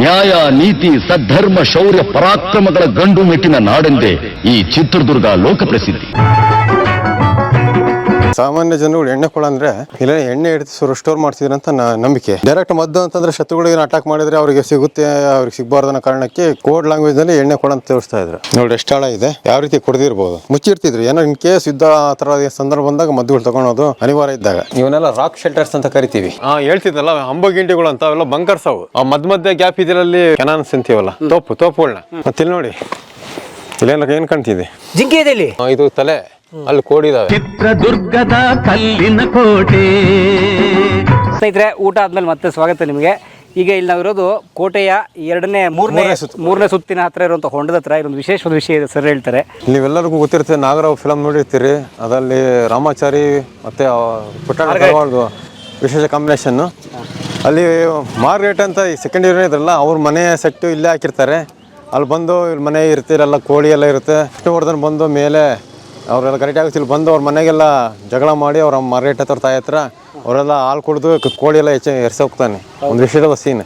ನ್ಯಾಯ ನೀತಿ ಸದ್ಧರ್ಮ ಶೌರ್ಯ ಪರಾಕ್ರಮಗಳ ಗಂಡು ಮೆಟ್ಟಿನ ನಾಡೆಂದೇ ಈ ಚಿತ್ರದುರ್ಗ ಲೋಕಪ್ರಸಿದ್ಧಿ ಸಾಮಾನ್ಯ ಜನಗಳು ಎಣ್ಣೆ ಕೊಳ ಅಂದ್ರೆ ಇಲ್ಲ ಎಣ್ಣೆ ಹಿಡಿದು ಸ್ಟೋರ್ ಮಾಡ್ತಿದ್ರು ಅಂತ ನಂಬಿಕೆ. ಡೈರೆಕ್ಟ್ ಮದ್ದು ಅಂತಂದ್ರೆ ಶತ್ರುಗಳಿಗೆ ಅಟ್ಯಾಕ್ ಮಾಡಿದ್ರೆ ಅವರಿಗೆ ಸಿಗುತ್ತೆ ಅವ್ರಿಗೆ ಸಿಗಬಾರ್ದು ಅನ್ನೋ ಕಾರಣಕ್ಕೆ ಕೋಡ್ ಲ್ಯಾಂಗ್ವೇಜ್ನಲ್ಲಿ ಎಣ್ಣೆ ಕೊಳ ಅಂತ ತೋರಿಸ್ತಾ ಇದ್ರು. ನೋಡಿ ಎಷ್ಟು ಆಳ ಇದೆ? ಯಾವ ರೀತಿ ಕುಡ್ದಿರ್ಬೋದು? ಮುಚ್ಚಿರ್ತಿದ್ರು. ಏನೋ ಇನ್ ಕೇಸ್ ಯುದ್ಧ ಆ ತರ ಸಂದರ್ಭ ಬಂದಾಗ ಮದ್ದುಗಳು ತಗೊಳೋದು ಅನಿವಾರ್ಯ ಇದ್ದಾಗ. ಇವನ್ನೆಲ್ಲ ರಾಕ್ ಶೆಲ್ಟರ್ಸ್ ಅಂತ ಕರಿತೀವಿ. ಆ ಹೇಳ್ತಿದ್ದಲ್ಲ ಅಂಬಗಿಂಡಿಗಳು ಅಂತ ಅವೆಲ್ಲ ಬಂಕರ್ಸ್ ಅವು. ಆ ಮಧ್ಯ ಮಧ್ಯ ಗ್ಯಾಪ್ ಇದರಲ್ಲಿ ಕೆನಾನ್ಸ್ ಅಂತೀವಲ್ಲ ತೋಪು ತೋಪುಗಳನ್ನ ಮತ್ತೆ ಇಲ್ಲಿ ನೋಡಿ. ಏನ್ ಕಾಣ್ತಿದೆ? ಜಿಂಕೆ ಇದೆ ಇಲ್ಲಿ. ಆ, ಇದು ತಲೆ ಅಲ್ಲಿ ಕೋಡಿದಾವೆ. ಚಿತ್ರದುರ್ಗದ ಕಲ್ಲಿನ ಕೋಟೆ. ಸ್ನೇಹಿತರೆ ಊಟ ಆದ್ಮೇಲೆ ಮತ್ತೆ ಸ್ವಾಗತ ನಿಮಗೆ. ಈಗ ಇಲ್ಲಿ ಇರೋದು ಕೋಟೆಯ ಎರಡನೇ ಮೂರನೇ ಮೂರನೇ ಸುತ್ತು. ಮೂರನೇ ಸುತ್ತಿನ ಹತ್ರ ಇರುವಂಥ ಹೊಂಡದ ಹತ್ರ ಇಲ್ಲೊಂದು ವಿಶೇಷವಾದ ವಿಷಯ ಇದೆ ಸರ್ ಹೇಳ್ತಾರೆ. ನೀವೆಲ್ಲರಿಗೂ ಗೊತ್ತಿರುತ್ತೆ ನಾಗರಾವ್ ಫಿಲಮ್ ನೋಡಿರ್ತೀರಿ. ಅದರಲ್ಲಿ ರಾಮಾಚಾರಿ ಮತ್ತೆ ಪುಟ್ಟ ವಿಶೇಷ ಕಾಂಬಿನೇಷನ್ ಅಲ್ಲಿ ಮಾರ್ಗೇಟ್ ಅಂತ ಈ ಸೆಕೆಂಡ್ ಇಯರ್ ಇದ್ರಲ್ಲ ಅವ್ರ ಮನೆ ಸೆಟ್ಟು ಇಲ್ಲೇ ಹಾಕಿರ್ತಾರೆ. ಅಲ್ಲಿ ಬಂದು ಇಲ್ಲಿ ಮನೆ ಇರ್ತಿರಲ್ಲ ಕೋಳಿ ಎಲ್ಲ ಇರುತ್ತೆ. ವಿಷ್ಣುವರ್ಧನ್ ಬಂದು ಮೇಲೆ ಅವರೆಲ್ಲ ಕರೆಕ್ಟ್ ಆಗುತ್ತೆ ಇಲ್ಲಿ ಬಂದು ಅವ್ರ ಮನೆಗೆಲ್ಲ ಜಗಳ ಮಾಡಿ ಅವ್ರ ಮಾರ್ಗೇಟ್ ಹತ್ರ ತಾಯಿ ಹತ್ರ ಅವರೆಲ್ಲ ಹಾಲು ಕುಡಿದು ಕೋಳಿ ಎಲ್ಲ ಹೆಚ್ಚು ಎರ್ಸಿ ಹೋಗ್ತಾನೆ. ಒಂದು ವಿಷಯದ ಸೀನ್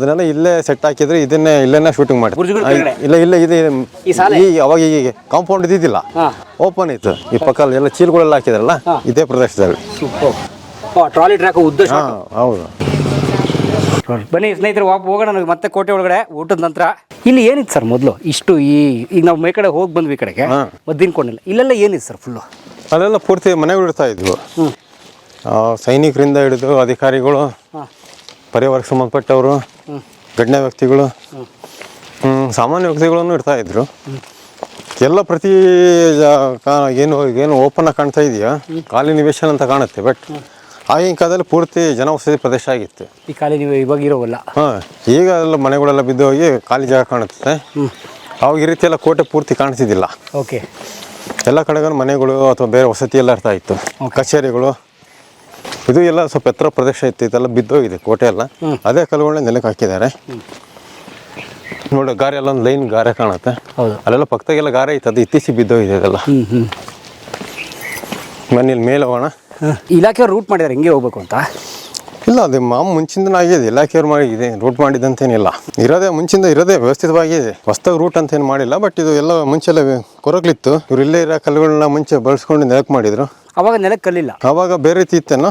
ಅದನ್ನೆಲ್ಲ ಇಲ್ಲೇ ಸೆಟ್ ಹಾಕಿದ್ರೆ ಇದನ್ನೇ ಇಲ್ಲೇನೆ ಶೂಟಿಂಗ್ ಮಾಡಿ. ಇಲ್ಲ ಇಲ್ಲ ಇದೆ ಈ ಅವಾಗ ಈ ಕಾಂಪೌಂಡ್ ಇದ್ದಿದ್ದಿಲ್ಲ. ಓಪನ್ ಇತ್ತು. ಈ ಪಕ್ಕ ಎಲ್ಲ ಚೀಲಗಳೆಲ್ಲ ಹಾಕಿದ್ರಲ್ಲ ಇದೇ ಪ್ರದೇಶದಲ್ಲಿ. ಟ್ರಾಲಿ ಬನ್ನಿ ಸ್ನೇಹಿತರೆ ವಾಪ್ ಹೋಗೋಣ ಮತ್ತೆ ಕೋಟೆ ಒಳಗಡೆ ಊಟದ ನಂತರ. ಇಲ್ಲಿ ಏನಿತ್ತು ಸರ್ ಮೊದಲು? ಇಷ್ಟು ಈ ಈಗ ನಾವು ಮೈ ಕಡೆ ಹೋಗಿ ಬಂದ್ವಿ ಈ ಕಡೆಗೆ. ಮದ್ದಿನ ಕೊಂಡಿಲ್ಲ ಇಲ್ಲೆಲ್ಲ ಏನಿತ್ತು ಸರ್ ಫುಲ್ಲು ಅಲ್ಲೆಲ್ಲ ಪೂರ್ತಿ ಮನೆಗಳು ಇಡ್ತಾ ಇದ್ವು. ಸೈನಿಕರಿಂದ ಹಿಡಿದು ಅಧಿಕಾರಿಗಳು ಪರಿವಾರಕ್ಕೆ ಸಂಬಂಧಪಟ್ಟವರು ಗಣ್ಯ ವ್ಯಕ್ತಿಗಳು ಸಾಮಾನ್ಯ ವ್ಯಕ್ತಿಗಳನ್ನು ಇಡ್ತಾ ಇದ್ರು. ಎಲ್ಲ ಪ್ರತಿ ಏನು ಏನು ಓಪನ್ ಆಗಿ ಕಾಣ್ತಾ ಇದೆಯಾ? ಖಾಲಿ ನಿವೇಶನ ಅಂತ ಕಾಣುತ್ತೆ ಬಟ್ ಆಗಿನ ಕಾಲದಲ್ಲಿ ಪೂರ್ತಿ ಜನವಸತಿ ಪ್ರದೇಶ ಆಗಿತ್ತು. ಈ ಕಾಲಿ ನೀವು ಇವಾಗ ಇರೋವಲ್ಲ? ಹಾಂ ಈಗ ಎಲ್ಲ ಮನೆಗಳೆಲ್ಲ ಬಿದ್ದು ಹೋಗಿ ಖಾಲಿ ಜಾಗ ಕಾಣುತ್ತೆ. ಅವಾಗ ಈ ರೀತಿ ಎಲ್ಲ ಕೋಟೆ ಪೂರ್ತಿ ಕಾಣಿಸ್ತಿದ್ದಿಲ್ಲ ಓಕೆ. ಎಲ್ಲ ಕಡೆಗೂ ಮನೆಗಳು ಅಥವಾ ಬೇರೆ ವಸತಿ ಎಲ್ಲ ಇರ್ತಾ ಇತ್ತು. ಕಚೇರಿಗಳು ಇದು ಎಲ್ಲ ಸ್ವಲ್ಪ ಎತ್ತರ ಪ್ರದೇಶ ಇತ್ತು ಇದೆಲ್ಲ ಬಿದ್ದೋಗಿದೆ ಕೋಟೆ ಎಲ್ಲ. ಅದೇ ಕಲ್ಲುಗಳನ್ನ ನೆಲಕ್ಕೆ ಹಾಕಿದ್ದಾರೆ. ನೋಡಿ ಗಾರೆ ಎಲ್ಲ ಒಂದು ಲೈನ್ ಗಾರೆ ಕಾಣುತ್ತೆ. ಅಲ್ಲೆಲ್ಲ ಪಕ್ಕದಾಗೆಲ್ಲ ಗಾರೆ ಇತ್ತು ಅದು ಇತ್ತೀಚೆಗೆ ಬಿದ್ದೋಗಿದೆ ಇದೆಲ್ಲ. ಮನೇಲಿ ಮೇಲೆ ಹೋಗೋಣ ಇಲಾಖೆಯವ್ರು ರೂಟ್ ಮಾಡಿದ್ದಾರೆ ಹೆಂಗೆ ಹೋಗ್ಬೇಕು ಅಂತ? ಇಲ್ಲ ಅದು ಮಾಮ್ ಮುಂಚಿಂದನೂ ಆಗಿದೆ ಇಲಾಖೆಯವ್ರು ಮಾಡಿದೆ ರೂಟ್ ಮಾಡಿದಂತೇನಿಲ್ಲ. ಇರೋದೇ ಮುಂಚಿಂದ ಇರೋದೇ ವ್ಯವಸ್ಥಿತವಾಗಿದೆ. ಹೊಸ್ದಾಗಿ ರೂಟ್ ಅಂತ ಏನು ಮಾಡಿಲ್ಲ ಬಟ್ ಇದು ಎಲ್ಲ ಮುಂಚೆಲ್ಲ ಕೊರಗ್ಲಿತ್ತು. ಇವ್ರು ಇಲ್ಲೇ ಇರೋ ಕಲ್ಲುಗಳನ್ನ ಮುಂಚೆ ಬಳಸ್ಕೊಂಡು ನೆಲಕ್ಕೆ ಮಾಡಿದ್ರು. ಅವಾಗ ನೆಲಕ್ಕೆ ಕಲ್ಲಿಲ್ಲ? ಅವಾಗ ಬೇರೆ ರೀತಿ ಇತ್ತೇನೋ?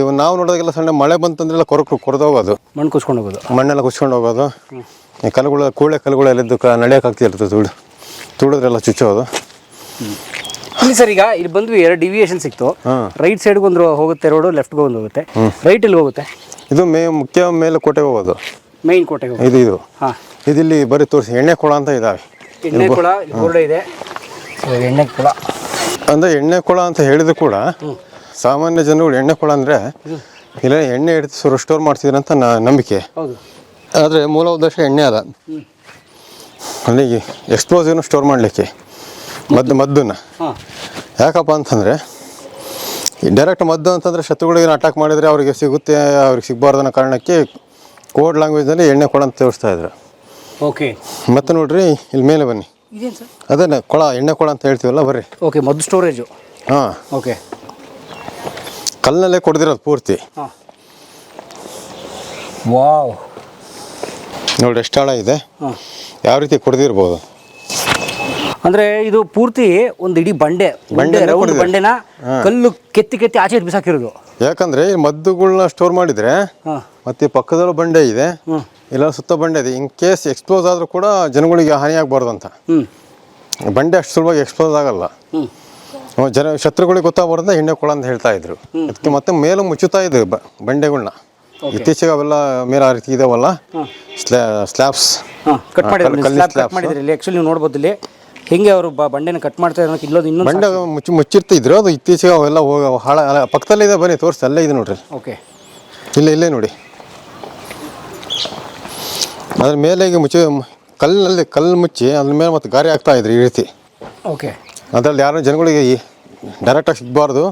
ಇವ್ ನಾವು ನೋಡೋದಾಗೆಲ್ಲ ಸಣ್ಣ ಮಳೆ ಬಂತಂದ್ರೆಲ್ಲ ಕೊರಕು ಕೊರೆದೋಗೋದು ಮಣ್ಣು ಕುಸ್ಕೊಂಡು ಹೋಗೋದು. ಮಣ್ಣೆಲ್ಲ ಕುಸ್ಕೊಂಡು ಹೋಗೋದು. ಈ ಕಲ್ಲುಗಳು ಕೂಳೆ ಕಲ್ಲುಗಳೆಲ್ಲಿದ್ದು ಕ ನಡೆಯೋಕ್ಕಾಗ್ತಿರ್ತದೆ ತುಳು ತುಳಿದ್ರೆಲ್ಲ ಚುಚ್ಚೋದು. ಇಲ್ಲಿ ಸರ್ ಈಗ ಇಲ್ಲಿ ಬಂದ್ವಿ ಎರಡು ಡಿವಿಯೇಷನ್ ಸಿಕ್ತು. ರೈಟ್ ಸೈಡ್ಗೆ ಒಂದು ಹೋಗುತ್ತೆ ರೋಡು ಲೆಫ್ಟ್ ಒಂದು ಹೋಗುತ್ತೆ. ರೈಟ್ ಇಲ್ಲಿ ಹೋಗುತ್ತೆ. ಇದು ಮೇ ಮುಖ್ಯ ಮೇಲೆ ಕೋಟೆ ಹೋಗೋದು. ಮೈನ್ ಕೋಟೆ ಹೋಗುತ್ತೆ. ಇದು ಇದು. ಹಾಂ. ಇದಿಲ್ಲಿ ಬರೀ ತೋರಿಸಿ ಎಣ್ಣೆ ಕೊಳ ಅಂತ ಇದಾವೆ ಎಣ್ಣೆ ಕೊಳ ಬೋರ್ಡ್ ಇದೆ. ಎಣ್ಣೆ ಕೊಳ. ಅಂದ್ರೆ ಎಣ್ಣೆ ಕೊಳ ಅಂತ ಹೇಳಿದ್ರು ಕೂಡ ಸಾಮಾನ್ಯ ಜನಗಳು ಎಣ್ಣೆ ಕೊಳ ಅಂದ್ರೆ ಇಲ್ಲ ಎಣ್ಣೆ ಹಿಡಿದು ಸ್ಟೋರ್ ಮಾಡ್ತಿದ್ರು ಅಂತ ನ- ನಂಬಿಕೆ. ಹೌದು. ಆದರೆ ಮೂಲ ಉದ್ದೇಶ ಎಣ್ಣೆ ಅದ. ಅಲ್ಲಿಗೆ ಎಕ್ಸ್ಪ್ಲೋಸಿವ್ನ ಸ್ಟೋರ್ ಮಾಡಲಿಕ್ಕೆ. ಮದ್ದು ಮದ್ದನ್ನ. ಹಾಂ. ಯಾಕಪ್ಪ ಅಂತಂದರೆ ಡೈರೆಕ್ಟ್ ಮದ್ದು ಅಂತಂದರೆ ಶತ್ರುಗಳಿಗೆ ಅಟ್ಯಾಕ್ ಮಾಡಿದರೆ ಅವರಿಗೆ ಸಿಗುತ್ತೆ ಅವ್ರಿಗೆ ಸಿಗಬಾರ್ದು ಅನ್ನೋ ಕಾರಣಕ್ಕೆ ಕೋಡ್ ಲ್ಯಾಂಗ್ವೇಜ್ನಲ್ಲಿ ಎಣ್ಣೆ ಕೊಳ ಅಂತ ತೋರಿಸ್ತಾ ಇದ್ರು. ಓಕೆ ಮತ್ತೆ ನೋಡ್ರಿ ಇಲ್ಲಿ ಮೇಲೆ ಬನ್ನಿ. ಅದನ್ನ ಸರ್? ಅದೇನೆ ಕೊಳ ಎಣ್ಣೆ ಕೊಳ ಅಂತ ಹೇಳ್ತೀವಲ್ಲ ಬರ್ರಿ. ಓಕೆ ಮದ್ದು ಸ್ಟೋರೇಜು ಹಾಂ. ಓಕೆ ಕಲ್ಲಲ್ಲೇ ಕೊಡ್ದಿರೋದು ಪೂರ್ತಿ. ಹಾಂ. ವಾವ್ ನೋಡಿ ಎಷ್ಟು ಆಳ ಇದೆ. ಹಾಂ. ಯಾವ ರೀತಿ ಕೊಡ್ದಿರ್ಬೋದು? ಅಂದ್ರೆ ಇದು ಪೂರ್ತಿ ಒಂದು ಇಡೀ ಬಂಡೆ ಬಂಡೆ ರೌಂಡ್. ಬಂಡೆನ ಕಲ್ಲು ಕೆತ್ತಿ ಕೆತ್ತಿ ಆಚೆ ಬಿಸಾಕಿರೋದು. ಯಾಕಂದ್ರೆ ಈ ಮದ್ದುಗಳ್ನ ಸ್ಟೋರ್ ಮಾಡಿದ್ರೆ ಮತ್ತೆ ಪಕ್ಕದಲ್ಲೂ ಬಂಡೆ ಇದೆ ಇಲ್ಲ ಸುತ್ತ ಬಂಡೆ ಇದೆ. ಇನ್ ಕೇಸ್ ಎಕ್ಸ್ಪ್ಲೋಸ್ ಆದ್ರೂ ಕೂಡ ಜನಗಳಿಗೆ ಹಾನಿ ಆಗ್ಬಾರ್ದು ಅಂತ. ಬಂಡೆ ಅಷ್ಟು ಸುಲಭವಾಗಿ ಎಕ್ಸ್ಪ್ಲೋಸ್ ಆಗಲ್ಲ. ಜನ ಶತ್ರುಗಳಿಗೆ ಗೊತ್ತಾಗ್ಬಾರ್ದು ಹೆಣ್ಣೆ ಕೊಳ ಅಂತ ಹೇಳ್ತಾ ಇದ್ರು. ಅದಕ್ಕೆ ಮತ್ತೆ ಮೇಲೂ ಮುಚ್ಚುತ್ತಾ ಇದ್ರು ಬಂಡೆಗಳನ್ನ ಬಂಡೆಗಳ್ನ. ಇತ್ತೀಚೆಗೆ ಅವೆಲ್ಲ ಮೇಲೆ ಆ ರೀತಿ ಇದಾವಲ್ಲ? ಸ್ಲ್ಯಾ ಸ್ಲ್ಯಾಬ್ಸ್ ಕಟ್ ಮಾಡಿದ್ರು. ನೋಡ್ಬೋದು ಇಲ್ಲಿ. ಹೆಂಗೆ ಅವರು ಬಂಡೆನ ಕಟ್ ಮಾಡ್ತಾ ಇರೋದಕ್ಕೆ ಇಲ್ಲೋದು ಇನ್ನೊಂದು ಬಂಡೆ ಮುಚ್ಚಿ ಮುಚ್ಚಿರ್ತಿದ್ರು ಅದು ಇತ್ತೀಚೆಗೆ ಅವೆಲ್ಲ ಹೋಗ ಹಾಳ ಅಲ್ಲ, ಪಕ್ಕದಲ್ಲೇ ಇದೆ ಬನ್ನಿ ತೋರಿಸಿ ಅಲ್ಲೇ ಇದೆ ನೋಡ್ರಿ. ಓಕೆ ಇಲ್ಲ ಇಲ್ಲೇ ನೋಡಿ. ಅದ್ರ ಮೇಲೆ ಈಗ ಮುಚ್ಚಿ ಕಲ್ಲಲ್ಲಿ ಕಲ್ಲು ಮುಚ್ಚಿ ಅದ್ರ ಮೇಲೆ ಮತ್ತೆ ಗಾರೆ ಆಗ್ತಾ ಇದ್ರಿ ಈ ರೀತಿ. ಓಕೆ ಅದ್ರಲ್ಲಿ ಯಾರೋ ಜನಗಳಿಗೆ ಡೈರೆಕ್ಟಾಗಿ ಸಿಗಬಾರ್ದು.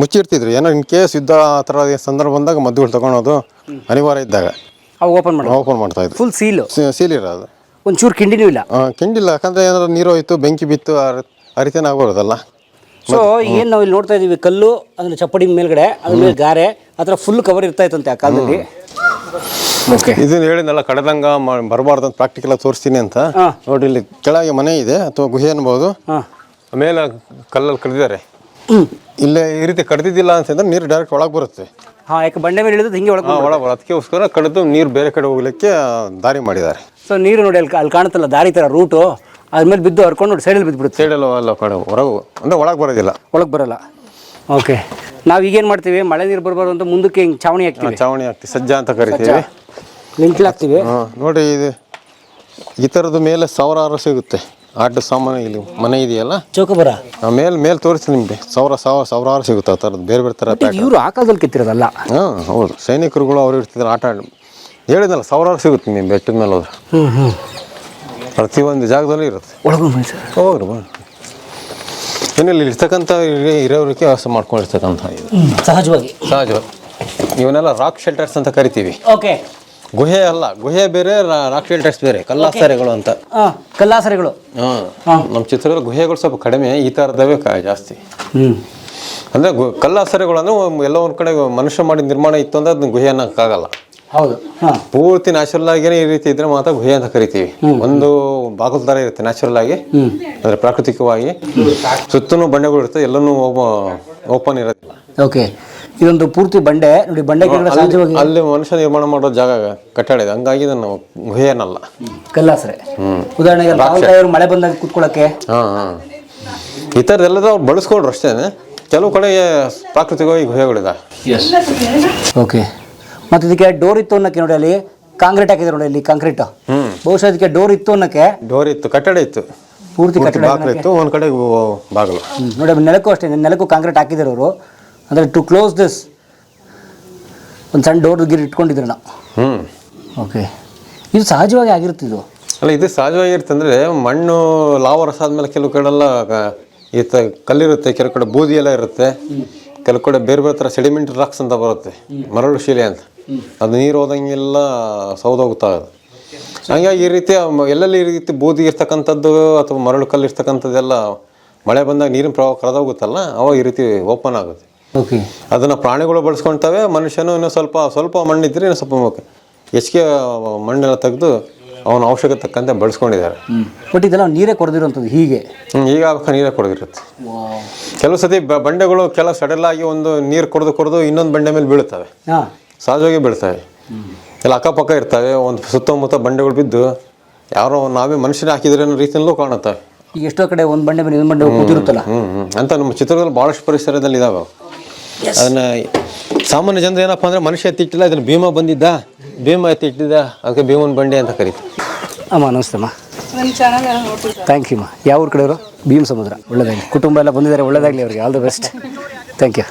ಮುಚ್ಚಿರ್ತಿದ್ರು. ಏನೋ ಇನ್ ಕೇಸ್ ಯುದ್ಧ ಆ ಥರ ಸಂದರ್ಭ ಬಂದಾಗ ಮದ್ದುಗಳು ತಗೊಳೋದು ಅನಿವಾರ್ಯ ಇದ್ದಾಗ. ಅವು ಓಪನ್ ಮಾಡಿ ಓಪನ್ ಮಾಡ್ತಾ ಇದ್ರು. ಫುಲ್ ಸೀಲ್ ಇರೋದು. ಒಂಚೂರು ಕಿಂಡಿನೂ ಇಲ್ಲ. ಕಿಂಡಿಲ್ಲ ಯಾಕಂದ್ರೆ ಏನಾದ್ರು ನೀರು ಹೋಯ್ತು ಬೆಂಕಿ ಬಿತ್ತು ಆ ರೀತಿನ ಆಗ್ಬಾರ್ದಲ್ಲ ಸೊ ಏನು ನಾವು ಇಲ್ಲಿ ನೋಡ್ತಾ ಇದೀವಿ ಕಲ್ಲು ಅಂದ್ರೆ ಚಪ್ಪಡಿ ಮೇಲ್ಗಡೆ ಅದ್ರ ಮೇಲೆ ಗಾರೆ ಥರ ಫುಲ್ ಕವರ್ ಇರ್ತಾ ಇತ್ತಂತೆ ಆ ಕಾಲದಲ್ಲಿ. ಓಕೆ ಇದನ್ನ ಹೇಳಿದ್ನಲ್ಲ ಕಡದಂಗ ಬರಬಾರ್ದು ಅಂತ ಪ್ರಾಕ್ಟಿಕಲ್ ತೋರಿಸ್ತೀನಿ ಅಂತ. ಹಾ. ನೋಡಿ ಇಲ್ಲಿ ಕೆಳಗೆ ಮನೆ ಇದೆ ಅಥವಾ ಗುಹೆ ಅನ್ಬೋದು. ಹಾಂ. ಮೇಲೆ ಕಲ್ಲಲ್ಲಿ ಕಡ್ದಿದ್ದಾರೆ. ಇಲ್ಲೇ ಈ ರೀತಿ ಕಡ್ದಿದ್ದಿಲ್ಲ ಅಂತಂದ್ರೆ ನೀರು ಡೈರೆಕ್ಟ್ ಒಳಗೆ ಬರುತ್ತೆ. ಹಾಂ ಯಾಕೆ ಬಂಡೆ ಮೇಲೆ ಇಳಿದು ಹಿಂಗೆ ಒಳಗೆ ಹಾ, ಒಳಗೆ ಅದಕ್ಕೋಸ್ಕರ ಕಡಿದು ನೀರು ಬೇರೆ ಕಡೆ ಹೋಗ್ಲಿಕ್ಕೆ ದಾರಿ ಮಾಡಿದ್ದಾರೆ. ಸೊ ನೀರು ನೋಡಿ ಅಲ್ಲಿ ಅಲ್ಲಿ ಕಾಣುತ್ತಲ್ಲ ದಾರಿ ಥರ ರೂಟು ಅದ್ಮೇಲೆ ಬಿದ್ದು ಹರ್ಕೊಂಡು ನೋಡಿ ಸೈಡಲ್ಲಿ ಬಿದ್ದುಬಿಡುತ್ತೆ ಸೈಡಲ್ಲಿ ಅಲ್ಲ ಕಡೆ ಹೊರಗೆ ಅಂದ್ರೆ ಒಳಗೆ ಬರೋದಿಲ್ಲ. ಒಳಗೆ ಬರಲ್ಲ. ಓಕೆ ನಾವು ಈಗೇನು ಮಾಡ್ತೀವಿ ಮಳೆ ನೀರು ಬರಬಾರ್ದು ಅಂತ ಮುಂದಕ್ಕೆ ಹಿಂಗೆ ಚಾವಣಿ ಹಾಕ್ತೀವಿ. ಚಾವಣಿ ಹಾಕ್ತಿ ಸಜ್ಜ ಅಂತ ಕರಿತೀವಿ. ಲಿಂಕ್ಲ್ ಹಾಕ್ತೀವಿ. ಹಾ ನೋಡಿ ಇದು ಈ ಥರದ್ದು ಮೇಲೆ ಸಾವಿರಾರು ಸಿಗುತ್ತೆ. ಆಟ ಸಾಮಾನು ಇಲ್ಲಿ ಮನೆ ಇದೆಯಲ್ಲ? ಚೌಕಬರ ಮೇಲೆ ಮೇಲೆ ತೋರಿಸಿ ನಿಮಗೆ. ಸಾವಿರ ಸಾವಿರ ಸಾವಿರಾರು ಸಿಗುತ್ತೆ ಆ ಥರದ್ದು ಬೇರೆ ಬೇರೆ ಥರ ಇವರು ಆ ಕಾಲದಲ್ಲಿ ಕೆತ್ತಿರೋದಲ್ಲ. ಹಾಂ ಹೌದು. ಸೈನಿಕರುಗಳು ಅವ್ರು ಇರ್ತಿದ್ರು ಆಟ ಆಡಿ ಹೇಳಿದ್ನಲ್ಲ ಸಾವಿರಾರು ಸಿಗುತ್ತೆ ನಿಮ್ಮ ಬೆಟ್ಟದ ಮೇಲೆ ಹೋದ್ರೆ. ಹ್ಞೂ ಹ್ಞೂ ಪ್ರತಿಯೊಂದು ಜಾಗದಲ್ಲಿ ಇರುತ್ತೆ. ಒಳಗೆ ಹೋಗ್ರಿ ಬಾ ಏನಿಲ್ಲ ಇರ್ತಕ್ಕಂಥ ಇರೋ- ಇರೋರಿಗೆ ವ್ಯವಸ್ಥೆ ಮಾಡ್ಕೊಂಡಿರ್ತಕ್ಕಂಥ ಇದು. ಸಹಜವಾಗಿ. ಸಹಜ ಇವನ್ನೆಲ್ಲ ರಾಕ್ ಶೆಲ್ಟರ್ಸ್ ಅಂತ ಕರಿತೀವಿ. ಓಕೆ. ಗುಹೆ ಅಲ್ಲ ಗುಹೆ ಬೇರೆ ರಾ- ರಾಕ್ ಶೆಲ್ಟರ್ಸ್ ಬೇರೆ ಕಲ್ಲಾಸರೆಗಳು ಅಂತ. ಹಾಂ ಕಲ್ಲಾಸರೆಗಳು. ಹಾಂ. ನಮ್ಮ ಚಿತ್ರದಲ್ಲಿ ಗುಹೆಗಳು ಸ್ವಲ್ಪ ಕಡಿಮೆ ಈ ಥರದವೇ ಕ- ಜಾಸ್ತಿ. ಹ್ಞೂ ಅಂದರೆ ಗು ಕಲ್ಲಾಸರೆಗಳು ಅಂದರೆ ಎಲ್ಲ ಒಂದು ಕಡೆ ಮನುಷ್ಯ ಮಾಡಿ ನಿರ್ಮಾಣ ಇತ್ತು ಅಂದ್ರೆ ಅದನ್ನ ಗುಹೆ ಅನ್ನೋಕ್ಕಾಗಲ್ಲ ಹೌದು. ಪೂರ್ತಿ ನ್ಯಾಚುರಲ್ ಆಗಿನೇ ಈ ರೀತಿ ಇದ್ರೆ ಮಾತ್ರ ಗುಹೆ ಅಂತ ಕರಿತೀವಿ. ಒಂದು ಬಾಗಲ್ ತರ ಇರುತ್ತೆ ನ್ಯಾಚುರಲ್ ಆಗಿ. ಅಂದ್ರೆ ಪ್ರಾಕೃತಿಕವಾಗಿ. ಸುತ್ತಲೂ ಬಂಡೆಗಳು ಇರುತ್ತೆ ಎಲ್ಲನೂ ಓಪನ್ ಇರೋದಿಲ್ಲ ಓಕೆ. ಇದೊಂದು ಪೂರ್ತಿ ಬಂಡೆ ನೋಡಿ ಬಂಡೆ ಅಲ್ಲಿ ಮನುಷ್ಯ ನಿರ್ಮಾಣ ಮಾಡೋ ಜಾಗ ಕಟ್ಟಡ ಇದೆ. ಹಂಗಾಗಿ ಇದನ್ನು ಗುಹೆ ಅನ್ನಲ್ಲ ಕಲ್ಲಾಸರೆ. ಉದಾಹರಣೆಗೆ ಅವರು ಮಳೆ ಬಂದಾಗ ಕುತ್ಕೊಳ್ಳೋಕೆ ಹಾಂ ಹಾಂ. ಈ ಥರದ್ದೆಲ್ಲದ ಅವ್ರು ಬಳಸ್ಕೊಂಡ್ರು ಅಷ್ಟೇ ಕೆಲವು ಕಡೆ ಪ್ರಾಕೃತಿಕವಾಗಿ ಗುಹೆಗಳಿದೆ ಓಕೆ. ಮತ್ತೆ ಇದಕ್ಕೆ ಡೋರ್ ಇತ್ತು ಅನ್ನಕ್ಕೆ ನೋಡಿ ಅಲ್ಲಿ ಕಾಂಕ್ರೀಟ್ ಹಾಕಿದ್ರು ನೋಡಿ ಇಲ್ಲಿ ಕಾಂಕ್ರೀಟ್. ಬಹುಶಃ ಇದಕ್ಕೆ ಡೋರ್ ಇತ್ತು ಅನ್ನಕ್ಕೆ ಡೋರ್ ಇತ್ತು ಕಟ್ಟಡ ಇತ್ತು. ಪೂರ್ತಿ ಕಟ್ಟಡ ಬಾಗಿಲು ಇತ್ತು ಒಂದು ಕಡೆ ಬಾಗಿಲು. ಹ್ಮ್. ನೋಡಿ ಅದು ನೆಲಕ್ಕೂ ಅಷ್ಟೇ ನೆಲಕ್ಕೂ ಕಾಂಕ್ರೀಟ್ ಹಾಕಿದ್ರು ಅವರು. ಅಂದರೆ ಟು ಕ್ಲೋಸ್ ದಿಸ್ ಒಂದು ಸಣ್ಣ ಡೋರ್ ಗಿರ್ ಇಟ್ಕೊಂಡಿದ್ರು ನಾವು. ಹ್ಞೂ ಓಕೆ ಇದು ಸಹಜವಾಗಿ ಆಗಿರುತ್ತೆ ಇದು. ಅಲ್ಲ ಇದು ಸಹಜವಾಗಿರ್ತಂದ್ರೆ ಮಣ್ಣು ಲಾವ ರಸ ಆದ್ಮೇಲೆ ಕೆಲವು ಕಡೆ ಎಲ್ಲ ಈ ತ ಕಲ್ಲಿರುತ್ತೆ ಕೆಲವು ಕಡೆ ಬೂದಿ ಎಲ್ಲ ಇರುತ್ತೆ ಕೆಲವು ಕಡೆ ಬೇರೆ ಬೇರೆ ಥರ ಸೆಡಿಮೆಂಟ್ ರಾಕ್ಸ್ ಅಂತ ಬರುತ್ತೆ ಮರಳು ಶಿಲೆ ಅಂತ. ಅದು ನೀರು ಹೋದಂಗೆಲ್ಲ ಸೌದೋಗ್ತಾ ಅದು. ಹಂಗಾಗಿ ಈ ರೀತಿ ಎಲ್ಲೆಲ್ಲಿ ಈ ರೀತಿ ಬೂದಿ ಇರ್ತಕ್ಕಂಥದ್ದು ಅಥವಾ ಮರಳು ಕಲ್ಲು ಇರ್ತಕ್ಕಂಥದ್ದೆಲ್ಲ ಮಳೆ ಬಂದಾಗ ನೀರಿನ ಪ್ರವಾಹ ಕರೆದೋಗುತ್ತಲ್ಲ ಅವಾಗ ಈ ರೀತಿ ಓಪನ್ ಆಗುತ್ತೆ. ಓಕೆ ಅದನ್ನು ಪ್ರಾಣಿಗಳು ಬಳಸ್ಕೊಳ್ತವೆ ಮನುಷ್ಯನು ಇನ್ನೂ ಸ್ವಲ್ಪ ಸ್ವಲ್ಪ ಮಣ್ಣಿದ್ರೆ ಇನ್ನೂ ಸ್ವಲ್ಪ ಹೆಚ್ಚಿಗೆ ಮಣ್ಣೆಲ್ಲ ತೆಗೆದು ಅವನ ಅವಶ್ಯಕತೆ ತಕ್ಕಂತೆ ಬಳಸ್ಕೊಂಡಿದ್ದಾರೆ. ಬಟ್ ಇದೆಲ್ಲ ನೀರೇ ಕೊಡದಿರುವಂಥದ್ದು ಹೀಗೆ? ಈಗ ನೀರೇ ಕೊಡದಿರುತ್ತೆ. ಕೆಲವು ಸತಿ ಬಂಡೆಗಳು ಕೆಲ ಸಡಲ್ ಆಗಿ ಒಂದು ನೀರು ಕೊಡ್ದು ಕೊಡ್ದು ಇನ್ನೊಂದು ಬಂಡೆ ಮೇಲೆ ಬೀಳುತ್ತವೆ. ಸಹಜವಾಗಿ ಬೀಳ್ತವೆ ಎಲ್ಲ ಅಕ್ಕಪಕ್ಕ ಇರ್ತವೆ ಒಂದು ಸುತ್ತಮುತ್ತ ಬಂಡೆಗಳು ಬಿದ್ದು ಯಾರೋ ನಾವೇ ಮನುಷ್ಯನೇ ಹಾಕಿದ್ರೆ ಅನ್ನೋ ರೀತಿಯಲ್ಲೂ ಕಾಣುತ್ತೆ. ಈಗ ಎಷ್ಟೋ ಕಡೆ ಒಂದು ಬಂಡೆ ಮೇಲೆ ಇನ್ನೊಂದು ಬಂಡೆ ಕೂತಿರುತ್ತಲ್ಲ. ಅಂತ ನಮ್ಮ ಚಿತ್ರದಲ್ಲಿ ಭಾಳಷ್ಟು ಪರಿಸರದಲ್ಲಿ ಇದಾವೆ. ಅದನ್ನ ಸಾಮಾನ್ಯ ಜನರು ಏನಪ್ಪ ಅಂದ್ರೆ ಮನುಷ್ಯ ಎತ್ತಿಟ್ಟಿಲ್ಲ ಇದನ್ನ ಭೀಮ ಬಂದಿದ್ದ ಭೀಮ ಎತ್ತಿಟ್ಟಿದ್ದ ಅದಕ್ಕೆ ಭೀಮನ ಬಂಡೆ ಅಂತ ಕರೀತಾರೆ. ಅಮ್ಮ ನಮಸ್ತೆ ಅಮ್ಮ. ಥ್ಯಾಂಕ್ ಯು ಅಮ್ಮ. ಯಾವ ಊರ ಕಡೆಯವರು? ಭೀಮ್ ಸಮುದ್ರ ಒಳ್ಳೆದಾಗಲಿ. ಕುಟುಂಬ ಎಲ್ಲ ಬಂದಿದ್ದಾರೆ ಒಳ್ಳೆದಾಗಲಿ ಅವ್ರಿಗೆ. All the best thank you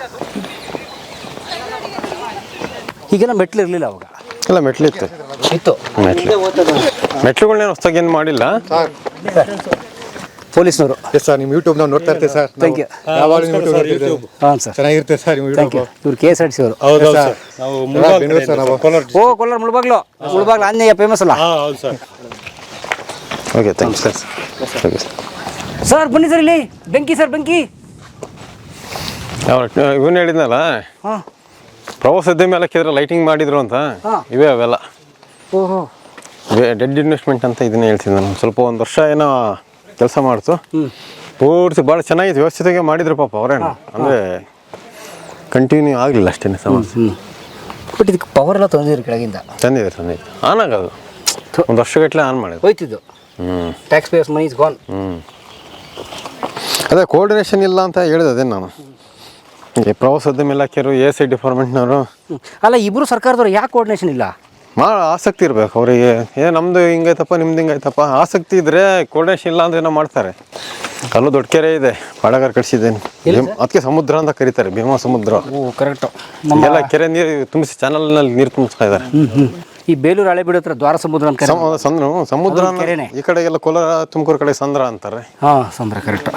ಈಗೆಲ್ಲ ಮೆಟ್ಲು ಇರಲಿಲ್ಲ ಅವಾಗ. ಎಲ್ಲ ಮೆಟ್ಲು ಇತ್ತು. ಮೆಟ್ಲು. ಮೆಟ್ಲುಗಳನ್ನೇನು ಹೊಸ್ದಾಗಿ ಏನು ಮಾಡಿಲ್ಲ ಪೊಲೀಸ್ನವರು. ಎಸ್ ಸರ್ ನಿಮ್ಮ ಯೂಟ್ಯೂಬ್ ನಾವು ನೋಡ್ತಾ ಇರ್ತೀವಿ ಸರ್ ಥ್ಯಾಂಕ್ ಯು ಯಾವಾಗಲೂ ನಿಮ್ಮ ಯೂಟ್ಯೂಬ್ ಹಾಂ ಸರ್ ಚೆನ್ನಾಗಿರುತ್ತೆ ಸರ್ ನಿಮ್ಮ ಥ್ಯಾಂಕ್ ಯು ಯೂಟ್ಯೂಬ್ ಇವ್ರು K S R T C ಅವರು. ಹೌದು ಸರ್ ನಾವು ಬೆಂಗಳೂರು ಸರ್ ನಾವು. ಓ ಕೋಲಾರ ಮುಳಬಾಗ್ಲು. ಮುಳಬಾಗ್ಲು ಆಂಜನೇಯ ಫೇಮಸ್ ಅಲ್ಲ. ಹೌದು sir okay thanks sir okay sir ಬನ್ನಿ ಸರ್ ಇಲ್ಲಿ. ಬೆಂಕಿ ಸರ್ ಬೆಂಕಿ. ಇವನು ಹೇಳಿದ್ನಲ್ಲ? ಹಾಂ. ಪ್ರವಾಸೋದ್ಯಮ ಎಲ್ಲ ಕೇಳಿದ್ರೆ ಲೈಟಿಂಗ್ ಮಾಡಿದ್ರು ಅಂತ. ಇವೇ ಅವೆಲ್ಲ. ಓಹೋ. ಡೆಡ್ ಇನ್ವೆಸ್ಟ್ಮೆಂಟ್ ಅಂತ ಇದನ್ನ ಹೇಳ್ತೀನಿ ನಾನು. ಸ್ವಲ್ಪ ಒಂದು ವರ್ಷ ಏನೋ ಕೆಲಸ ಮಾಡ್ತು. ಪೂರ್ತಿ ಭಾಳ ಚೆನ್ನಾಗಿತ್ತು. ವ್ಯವಸ್ಥೆಗೆ ಮಾಡಿದ್ರು ಪಾಪ ಅವರೇನು. ಅಂದರೆ ಕಂಟಿನ್ಯೂ ಆಗಲಿಲ್ಲ ಅಷ್ಟೇ ಸಮಸ್ಯೆ. ಬಟ್ ಇದಕ್ಕೆ ಪವರ್ ಎಲ್ಲ ತಂದಿದ್ರು ಕೆಳಗಿಂದ? ತಂದಿದೆ ತಂದಿದೆ. ಆನ್ ಆಗೋದು. ಒಂದು ವರ್ಷಗಟ್ಟಲೆ ಆನ್ ಮಾಡಿದ್ರು ಹೋಯ್ತಿದ್ದು. ಹ್ಞೂ tax payers money is gone ಹ್ಞೂ ಅದೇ ಕೋಆರ್ಡಿನೇಷನ್ ಇಲ್ಲ ಅಂತ ಹೇಳಿದೆ ಅದೇ ನಾನು. ಈ ಪ್ರವಾಸೋದ್ಯಮ ಇಲಾಖೆಯವರು ಎ ಸಿ ಡಿಪಾರ್ಟ್ಮೆಂಟ್ನವರು ಅಲ್ಲ ಇಬ್ಬರು ಸರ್ಕಾರದವ್ರು ಯಾಕೆ ಕೋರ್ಡಿನೇಷನ್ ಇಲ್ಲ? ಭಾಳ ಆಸಕ್ತಿ ಇರಬೇಕು ಅವರಿಗೆ. ಏ ನಮ್ಮದು ಹಿಂಗೈತಪ್ಪ ನಿಮ್ದು ಹಿಂಗೈತಪ್ಪ. ಆಸಕ್ತಿ ಇದ್ರೆ ಕೋರ್ಡಿನೇಷನ್ ಇಲ್ಲ ಅಂದ್ರೆ ಏನೋ ಮಾಡ್ತಾರೆ. ಅಲ್ಲೂ ದೊಡ್ಡ ಕೆರೆ ಇದೆ ಪಾಡಗಾರ ಕಟ್ಸಿದ್ದೇನೆ. ಅದಕ್ಕೆ ಸಮುದ್ರ ಅಂತ ಕರೀತಾರೆ ಭೀಮಾ ಸಮುದ್ರ. ಕರೆಕ್ಟು ಎಲ್ಲ ಕೆರೆ ನೀರು ತುಂಬಿಸಿ ಚಾನಲ್ನಲ್ಲಿ ನೀರು ತುಂಬಿಸ್ತಾ ಇದ್ದಾರೆ. ಈ ಬೇಲೂರು ಹಳೆಬೀಡು ಹತ್ರ ದ್ವಾರ ಸಮುದ್ರ ಅಂತ ಸಮ- ಸಂದ್ರ ಸಮುದ್ರ ಅದೊಂದು ಕೆರೆನೇ. ಈ ಕಡೆಗೆಲ್ಲ ಕೋಲಾರ ತುಮಕೂರು ಕಡೆ ಸಂದ್ರ ಅಂತಾರೆ. ಹಾ ಸಂದ್ರ ಕರೆಕ್ಟ್.